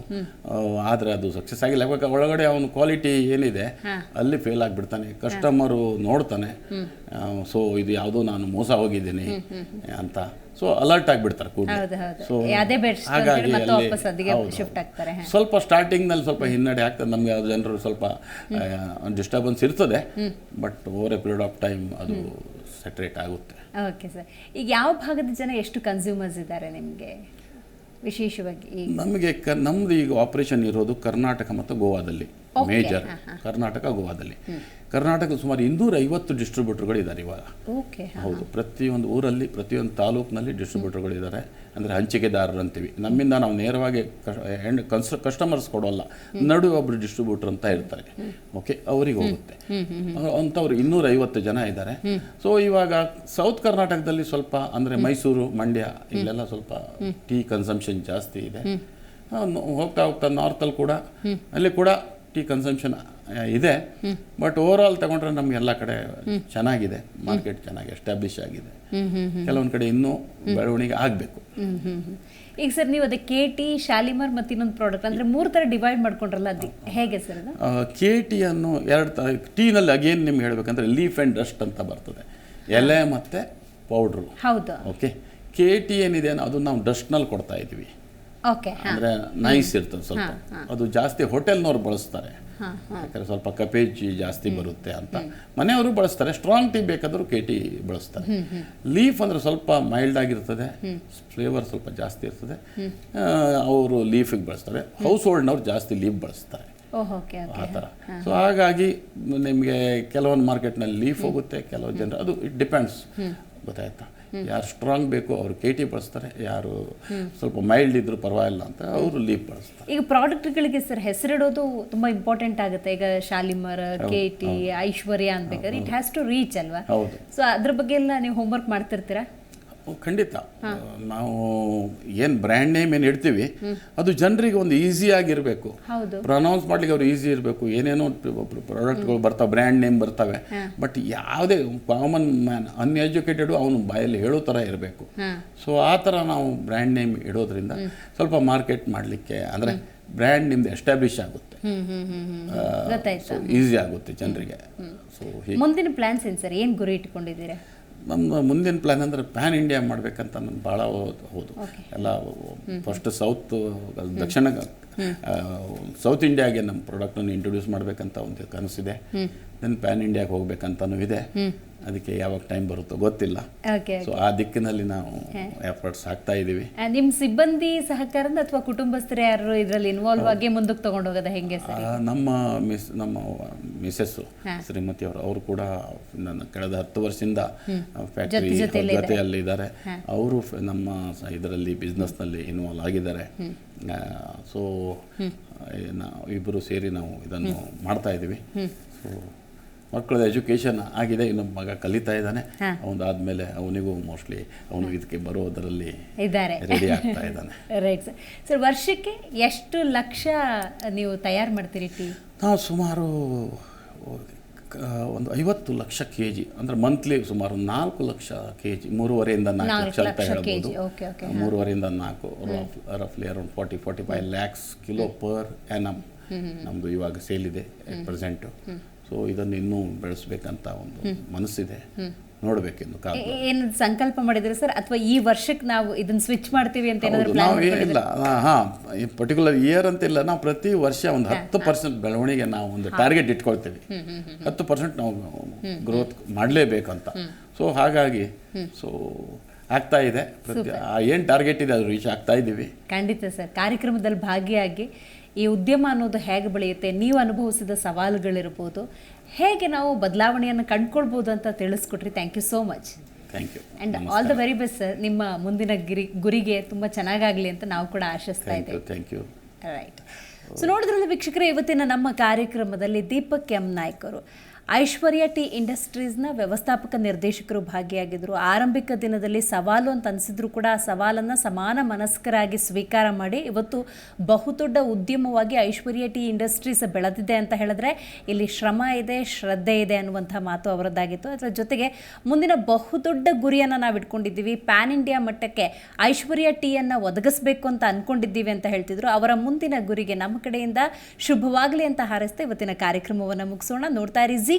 ಆದರೆ ಅದು ಸಕ್ಸಸ್ ಆಗಿಲ್ಲ. ಯಾಕೆ ಒಳಗಡೆ ಅವನ ಕ್ವಾಲಿಟಿ ಏನಿದೆ ಅಲ್ಲಿ ಫೇಲ್ ಆಗಿಬಿಡ್ತಾನೆ. ಕಸ್ಟಮರು ನೋಡ್ತಾನೆ. ಸೊ ಇದು ಯಾವುದೋ ನಾನು ಮೋಸ ಹೋಗಿದ್ದೀನಿ ಅಂತ. ಸೊ ಅಲರ್ಟ್ ಆಗಿಬಿಡ್ತಾರೆ ಕೂಡ ಸೊ ಹಾಗಾಗಿ ಅಲ್ಲಿ-. ಸ್ವಲ್ಪ ಸ್ಟಾರ್ಟಿಂಗ್ನಲ್ಲಿ ಸ್ವಲ್ಪ ಹಿನ್ನಡೆ ಆಗ್ತದೆ. ನಮಗೆ ಅದು ಜನರು ಸ್ವಲ್ಪ ಡಿಸ್ಟರ್ಬೆನ್ಸ್ ಇರ್ತದೆ. But over a period of time ಅದು ಸೆಟ್ರೇಟ್ ಆಗುತ್ತೆ. ಓಕೆ ಸರ್ ಈಗ ಯಾವ ಭಾಗದ ಜನ ಎಷ್ಟು ಕನ್ಸ್ಯೂಮರ್ಸ್ ಇದ್ದಾರೆ ನಿಮಗೆ? ವಿಶೇಷವಾಗಿ ನಮಗೆ ಕ ನಮ್ಮದು ಈಗ ಆಪರೇಷನ್ ಇರೋದು ಕರ್ನಾಟಕ ಮತ್ತು ಗೋವಾದಲ್ಲಿ. ಮೇಜರ್. ಕರ್ನಾಟಕ ಗೋವಾದಲ್ಲಿ. ಕರ್ನಾಟಕ ಸುಮಾರು ಇನ್ನೂರ ಐವತ್ತು ಡಿಸ್ಟ್ರಿಬ್ಯೂಟರ್ಗಳು ಇದ್ದಾರೆ ಇವಾಗ. ಓಕೆ ಹೌದು. ಪ್ರತಿಯೊಂದು ಊರಲ್ಲಿ ಪ್ರತಿಯೊಂದು ತಾಲೂಕಿನಲ್ಲಿ ಡಿಸ್ಟ್ರಿಬ್ಯೂಟರ್ಗಳು ಇದ್ದಾರೆ ಅಂದರೆ ಹಂಚಿಕೆದಾರರು ಅಂತೀವಿ. ನಮ್ಮಿಂದ ನಾವು ನೇರವಾಗಿ ಎಂಡ್ ಕನ್ಸ್ ಕಸ್ಟಮರ್ಸ್ ಕೊಡೋಲ್ಲ. ನಡುವೆ ಒಬ್ಬರು ಡಿಸ್ಟ್ರಿಬ್ಯೂಟರ್ ಅಂತ ಇರ್ತಾರೆ. ಓಕೆ ಅವರಿಗೆ ಹೋಗುತ್ತೆ. ಅಂಥವ್ರು ಇನ್ನೂರ ಐವತ್ತು ಜನ ಇದ್ದಾರೆ ಸೊ ಇವಾಗ ಸೌತ್ ಕರ್ನಾಟಕದಲ್ಲಿ ಸ್ವಲ್ಪ ಅಂದರೆ ಮೈಸೂರು ಮಂಡ್ಯ ಇಲ್ಲೆಲ್ಲ ಸ್ವಲ್ಪ ಟೀ ಕನ್ಸಂಪ್ಷನ್ ಜಾಸ್ತಿ ಇದೆ. ಹೋಗ್ತಾ ಹೋಗ್ತಾ ನಾರ್ತಲ್ಲಿ ಕೂಡ ಅಲ್ಲಿ ಕೂಡ ಟೀ ಕನ್ಸಂಪ್ಷನ್ ಇದೆ. ಬಟ್ ಓವರ್ ಆಲ್ ತಗೊಂಡ್ರೆ ನಮ್ಗೆ ಎಲ್ಲ ಕಡೆ ಚೆನ್ನಾಗಿದೆ. ಮಾರ್ಕೆಟ್ ಚೆನ್ನಾಗಿ ಎಸ್ಟಾಬ್ಲಿಷ್ ಆಗಿದೆ. ಕೆಲವೊಂದು ಕಡೆ ಇನ್ನೂ ಬೆಳವಣಿಗೆ ಆಗಬೇಕು. ಈಗ ಸರ್ ನೀವು ಅದೇ ಕೆ ಟಿ ಶಾಲಿಮರ್ ಮತ್ತು ಇನ್ನೊಂದು ಪ್ರಾಡಕ್ಟ್ ಅಂದ್ರೆ ಮೂರು ಥರ ಡಿವೈಡ್ ಮಾಡ್ಕೊಂಡ್ರಲ್ಲ ಅದು. ಹೇಗೆ ಸರ್ ಕೆ ಟಿಯನ್ನು ಎರಡು ತ ಟೀನಲ್ಲಿ ಅಗೇನ್ ನಿಮ್ಗೆ ಹೇಳಬೇಕಂದ್ರೆ ಲೀಫ್ ಆ್ಯಂಡ್ ಡಸ್ಟ್ ಅಂತ ಬರ್ತದೆ. ಎಲೆ ಮತ್ತು ಪೌಡ್ರು ಹೌದು. ಓಕೆ ಕೆ ಟಿ ಏನಿದೆ ಅದು ನಾವು ಡಸ್ಟ್ನಲ್ಲಿ ಕೊಡ್ತಾ ಹಾಂ ಅಂದರೆ ನೈಸ್ ಇರ್ತದೆ ಸ್ವಲ್ಪ. ಅದು ಜಾಸ್ತಿ ಹೋಟೆಲ್ನವ್ರು ಬಳಸ್ತಾರೆ. ಯಾಕಂದರೆ ಸ್ವಲ್ಪ ಕಪೇಜಿ ಜಾಸ್ತಿ ಬರುತ್ತೆ ಅಂತ. ಮನೆಯವರು ಬಳಸ್ತಾರೆ ಸ್ಟ್ರಾಂಗ್ ಟೀ ಬೇಕಾದರೂ ಕೆ ಟಿ ಬಳಸ್ತಾರೆ. ಲೀಫ್ ಅಂದರೆ ಸ್ವಲ್ಪ ಮೈಲ್ಡ್ ಆಗಿರ್ತದೆ ಫ್ಲೇವರ್ ಸ್ವಲ್ಪ ಜಾಸ್ತಿ ಇರ್ತದೆ. ಅವರು ಲೀಫಿಗೆ ಬಳಸ್ತಾರೆ. ಹೌಸ್ ಹೋಲ್ಡ್ನವ್ರು ಜಾಸ್ತಿ ಲೀಫ್ ಬಳಸ್ತಾರೆ. ಆ ಥರ. ಸೊ ಹಾಗಾಗಿ ನಿಮಗೆ ಕೆಲವೊಂದು ಮಾರ್ಕೆಟ್ನಲ್ಲಿ ಲೀಫ್ ಹೋಗುತ್ತೆ ಕೆಲವು ಜನರು. ಅದು ಇಟ್ ಡಿಪೆಂಡ್ಸ್ ಗೊತ್ತಾಯ್ತಾ? ಯಾರು ಸ್ಟ್ರಾಂಗ್ ಬೇಕು ಅವರು ಕೆ ಟಿ ಬಳಸ್ತಾರೆ ಯಾರು ಸ್ವಲ್ಪ ಮೈಲ್ಡ್ ಇದ್ರು ಪರವಾಗಿಲ್ಲ ಅಂತ ಅವರು ಲೀಪ್ ಬಳಸ್ತಾರೆ. ಈಗ ಪ್ರಾಡಕ್ಟ್ಗಳಿಗೆ ಸರ್ ಹೆಸರಿಡೋದು ತುಂಬಾ ಇಂಪಾರ್ಟೆಂಟ್ ಆಗುತ್ತೆ. ಈಗ ಶಾಲಿಮರ್ ಕೆ ಟಿ ಐಶ್ವರ್ಯ ಅಂತ ಇಟ್ ಹ್ಯಾಸ್ ಟು ರೀಚ್ ಅಲ್ವಾ? ಹೌದು. ಸೊ ಅದ್ರ ಬಗ್ಗೆ ಎಲ್ಲ ನೀವು ಹೋಮ್ವರ್ಕ್ ಮಾಡ್ತಿರ್ತೀರಾ? ಖಂಡಿತ. ನಾವು ಏನು ಬ್ರ್ಯಾಂಡ್ ನೇಮ್ ಏನು ಇಡ್ತೀವಿ ಅದು ಜನರಿಗೆ ಒಂದು ಈಸಿಯಾಗಿರಬೇಕು ಪ್ರೊನೌನ್ಸ್ ಮಾಡ್ಲಿಕ್ಕೆ ಅವ್ರು ಈಸಿ ಇರಬೇಕು. ಏನೇನೋ ಪ್ರಾಡಕ್ಟ್ಗಳು ಬರ್ತಾವೆ ಬ್ರ್ಯಾಂಡ್ ನೇಮ್ ಬರ್ತವೆ. ಬಟ್ ಯಾವುದೇ ಕಾಮನ್ ಮ್ಯಾನ್ ಅನ್ಎಜುಕೇಟೆಡು ಅವನು ಬಾಯಲ್ಲಿ ಹೇಳೋ ಥರ ಇರಬೇಕು. ಸೊ ಆ ಥರ ನಾವು ಬ್ರ್ಯಾಂಡ್ ನೇಮ್ ಇಡೋದ್ರಿಂದ ಸ್ವಲ್ಪ ಮಾರ್ಕೆಟ್ ಮಾಡಲಿಕ್ಕೆ ಅಂದರೆ ಬ್ರ್ಯಾಂಡ್ ನಿಮ್ದು ಎಸ್ಟಾಬ್ಲಿಷ್ ಆಗುತ್ತೆ. ಈಸಿ ಆಗುತ್ತೆ ಜನರಿಗೆ. ಸೊ ಮುಂದಿನ ಪ್ಲಾನ್ಸ್ ಏನು ಸರ್? ಏನು ಗುರಿ ಇಟ್ಕೊಂಡಿದ್ದೀರಾ? ನಮ್ಮ ಮುಂದಿನ ಪ್ಲ್ಯಾನ್ ಅಂದರೆ ಪ್ಯಾನ್ ಇಂಡಿಯಾ ಮಾಡಬೇಕಂತ ನಾನು ಭಾಳ ಹೌದು. ಎಲ್ಲ ಫಸ್ಟ್ ಸೌತ್ ದಕ್ಷಿಣ ಸೌತ್ ಇಂಡಿಯಾಗೆ ನಮ್ಮ ಪ್ರಾಡಕ್ಟನ್ನು ಇಂಟ್ರೊಡ್ಯೂಸ್ ಮಾಡಬೇಕಂತ ಒಂದು ಕನಸಿದೆ. ದೆನ್ ಪ್ಯಾನ್ ಇಂಡಿಯಾಗೆ ಹೋಗ್ಬೇಕಂತನೂ ಇದೆ. ಅದಕ್ಕೆ ಯಾವಾಗ ಟೈಮ್ ಬರುತ್ತೋ ಗೊತ್ತಿಲ್ಲ. ಸೊ ಆ ದಿಕ್ಕಿನಲ್ಲಿ ನಾವು ಎಫರ್ಟ್ಸ್ ಹಾಕ್ತಾ ಇದ್ದೀವಿ ನಿಮ್ಮ ಸಿಬ್ಬಂದಿ ಸಹಕಾರದ ಅಥವಾ ಕುಟುಂಬಸ್ಥರು ಯಾರು ಇದರಲ್ಲಿ ಇನ್ವಾಲ್ವ್ ಆಗಿ ಮುಂದಕ್ಕೆ ತಗೊಂಡು ಹೋಗೋದ ಹೆಂಗೆ ನಮ್ಮ ಮಿಸ್ ನಮ್ಮ ಮಿಸಸ್ಸು ಶ್ರೀಮತಿ ಅವರು ಅವರು ಕೂಡ ನನ್ನ ಕಳೆದ ಹತ್ತು ವರ್ಷದಿಂದ ಫ್ಯಾಕ್ಟರಿ ಜೊತೆಯಲ್ಲಿ ಇದ್ದಾರೆ. ಅವರು ನಮ್ಮ ಇದರಲ್ಲಿ ಬಿಸ್ನೆಸ್ನಲ್ಲಿ ಇನ್ವಾಲ್ವ್ ಆಗಿದ್ದಾರೆ. ಸೊ ನಾವು ಇಬ್ಬರು ಸೇರಿ ನಾವು ಇದನ್ನು ಮಾಡ್ತಾ ಇದ್ದೀವಿ ಸೊ ಮಕ್ಕಳ ಎಜುಕೇಷನ್ ಆಗಿದೆ ಇನ್ನು ಮಗ ಕಲಿತಾ ಇದ್ದಾನೆ. ಅವನಾದ್ಮೇಲೆ ಅವನಿಗೂ ಮೋಸ್ಟ್ಲಿ ಅವನು ಇದಕ್ಕೆ ಬರೋದರಲ್ಲಿ ಇದ್ದಾರೆ. ರೆಡಿ ಆಗ್ತಾ ಇದ್ದಾನೆ. ರೈಟ್ ಸರ್ ಸರ್ ವರ್ಷಕ್ಕೆ ಎಷ್ಟು ಲಕ್ಷ ನೀವು ತಯಾರು ಮಾಡ್ತೀರಿ ಟೀ? ನಾವು ಸುಮಾರು ಒಂದು ಐವತ್ತು ಲಕ್ಷ ಕೆ ಜಿ ಅಂದರೆ ಮಂತ್ಲಿ ಸುಮಾರು ನಾಲ್ಕು ಲಕ್ಷ ಕೆ ಜಿ ಮೂರುವರೆಯಿಂದ ನಾಲ್ಕು ಲಕ್ಷ ಅಂತ ಹೇಳ್ಬೋದು. ಮೂರುವರೆಯಿಂದ ನಾಲ್ಕು ರಫ್ಲಿ around forty forty five lakhs kilo per annum ನಮ್ಮದು ಇವಾಗ ಸೇಲ್ ಇದೆ ಪ್ರೆಸೆಂಟು ಸೊ ಇದನ್ನು ಇನ್ನೂ ಬೆಳೆಸ್ಬೇಕಂತ ಒಂದು ಮನಸ್ಸಿದೆ. ನೋಡಬೇಕಿನ್ನು ಕಾಲ ಏನು ಸಂಕಲ್ಪ ಮಾಡಿದ್ರೆ ಸರ್? ಅಥವಾ ಈ ವರ್ಷಕ್ಕೆ ನಾವು ಇದನ್ನ ಸ್ವಿಚ್ ಮಾಡ್ತೀವಿ ಅಂತ ಇಲ್ಲ ನಾವು ಏನಿಲ್ಲ ಹಾಂ ಈ ಪರ್ಟಿಕ್ಯುಲರ್ ಇಯರ್ ಅಂತ ಇಲ್ಲ ನಾವು ಪ್ರತಿ ವರ್ಷ ಒಂದು ಹತ್ತು ಪರ್ಸೆಂಟ್ ಬೆಳವಣಿಗೆ ನಾವು ಒಂದು ಟಾರ್ಗೆಟ್ ಇಟ್ಕೊಳ್ತೀವಿ. ಹತ್ತು ಪರ್ಸೆಂಟ್ ನಾವು ಗ್ರೋತ್ ಮಾಡಲೇಬೇಕಂತ. ಸೊ ಹಾಗಾಗಿ ಸೊ ಆಗ್ತಾ ಇದೆ. ಪ್ರತಿ ಏನು ಟಾರ್ಗೆಟ್ ಇದೆ ಅದು ರೀಚ್ ಆಗ್ತಾ ಇದ್ದೀವಿ. ಖಂಡಿತ ಸರ್. ಕಾರ್ಯಕ್ರಮದಲ್ಲಿ ಭಾಗಿಯಾಗಿ ಈ ಉದ್ಯಮ ಅನ್ನೋದು ಹೇಗೆ ಬೆಳೆಯುತ್ತೆ ನೀವು ಅನುಭವಿಸಿದ ಸವಾಲುಗಳಿರ್ಬೋದು ಹೇಗೆ ನಾವು ಬದಲಾವಣೆಯನ್ನು ಕಂಡ್ಕೊಳ್ಬೋದು ಅಂತ ತಿಳಿಸ್ಕೊಟ್ರಿ. Thank you so much thank you and all the very best sir ನಿಮ್ಮ ಮುಂದಿನ ಗಿರಿ ಗುರಿಗೆ ತುಂಬ ಚೆನ್ನಾಗಾಗಲಿ ಅಂತ ನಾವು ಕೂಡ ಆಶಿಸ್ತಾ ಇದ್ದೇವೆ. ಥ್ಯಾಂಕ್ ಯು ರೈಟ್ ಸೊ ನೋಡಿದ್ರಲ್ಲ ವೀಕ್ಷಕರೇ ಇವತ್ತಿನ ನಮ್ಮ ಕಾರ್ಯಕ್ರಮದಲ್ಲಿ ದೀಪಕ್ ಎಂ ನಾಯ್ಕರು. ಐಶ್ವರ್ಯ ಟಿ ಇಂಡಸ್ಟ್ರೀಸ್ನ ವ್ಯವಸ್ಥಾಪಕ ನಿರ್ದೇಶಕರು ಭಾಗಿಯಾಗಿದ್ದರು ಆರಂಭಿಕ ದಿನದಲ್ಲಿ ಸವಾಲು ಅಂತ ಅನಿಸಿದ್ರು ಕೂಡ ಆ ಸವಾಲನ್ನು ಸಮಾನ ಮನಸ್ಕರಾಗಿ ಸ್ವೀಕಾರ ಮಾಡಿ ಇವತ್ತು ಬಹುದೊಡ್ಡ ಉದ್ಯಮವಾಗಿ ಐಶ್ವರ್ಯ ಟಿ ಇಂಡಸ್ಟ್ರೀಸ್ ಬೆಳೆದಿದೆ ಅಂತ ಹೇಳಿದ್ರೆ ಇಲ್ಲಿ ಶ್ರಮ ಇದೆ, ಶ್ರದ್ಧೆ ಇದೆ ಅನ್ನುವಂಥ ಮಾತು ಅವರದ್ದಾಗಿತ್ತು. ಅದರ ಜೊತೆಗೆ ಮುಂದಿನ ಬಹುದೊಡ್ಡ ಗುರಿಯನ್ನು ನಾವು ಇಟ್ಕೊಂಡಿದ್ದೀವಿ. ಪ್ಯಾನ್ ಇಂಡಿಯಾ ಮಟ್ಟಕ್ಕೆ ಐಶ್ವರ್ಯ ಟೀಯನ್ನು ಒದಗಿಸಬೇಕು ಅಂತ ಅಂದ್ಕೊಂಡಿದ್ದೀವಿ ಅಂತ ಹೇಳ್ತಿದ್ರು. ಅವರ ಮುಂದಿನ ಗುರಿಗೆ ನಮ್ಮ ಕಡೆಯಿಂದ ಶುಭವಾಗಲಿ ಅಂತ ಹಾರೈಸ್ತಾ ಇವತ್ತಿನ ಕಾರ್ಯಕ್ರಮವನ್ನು ಮುಗಿಸೋಣ. ನೋಡ್ತಾ ಇರಿ ಜಿ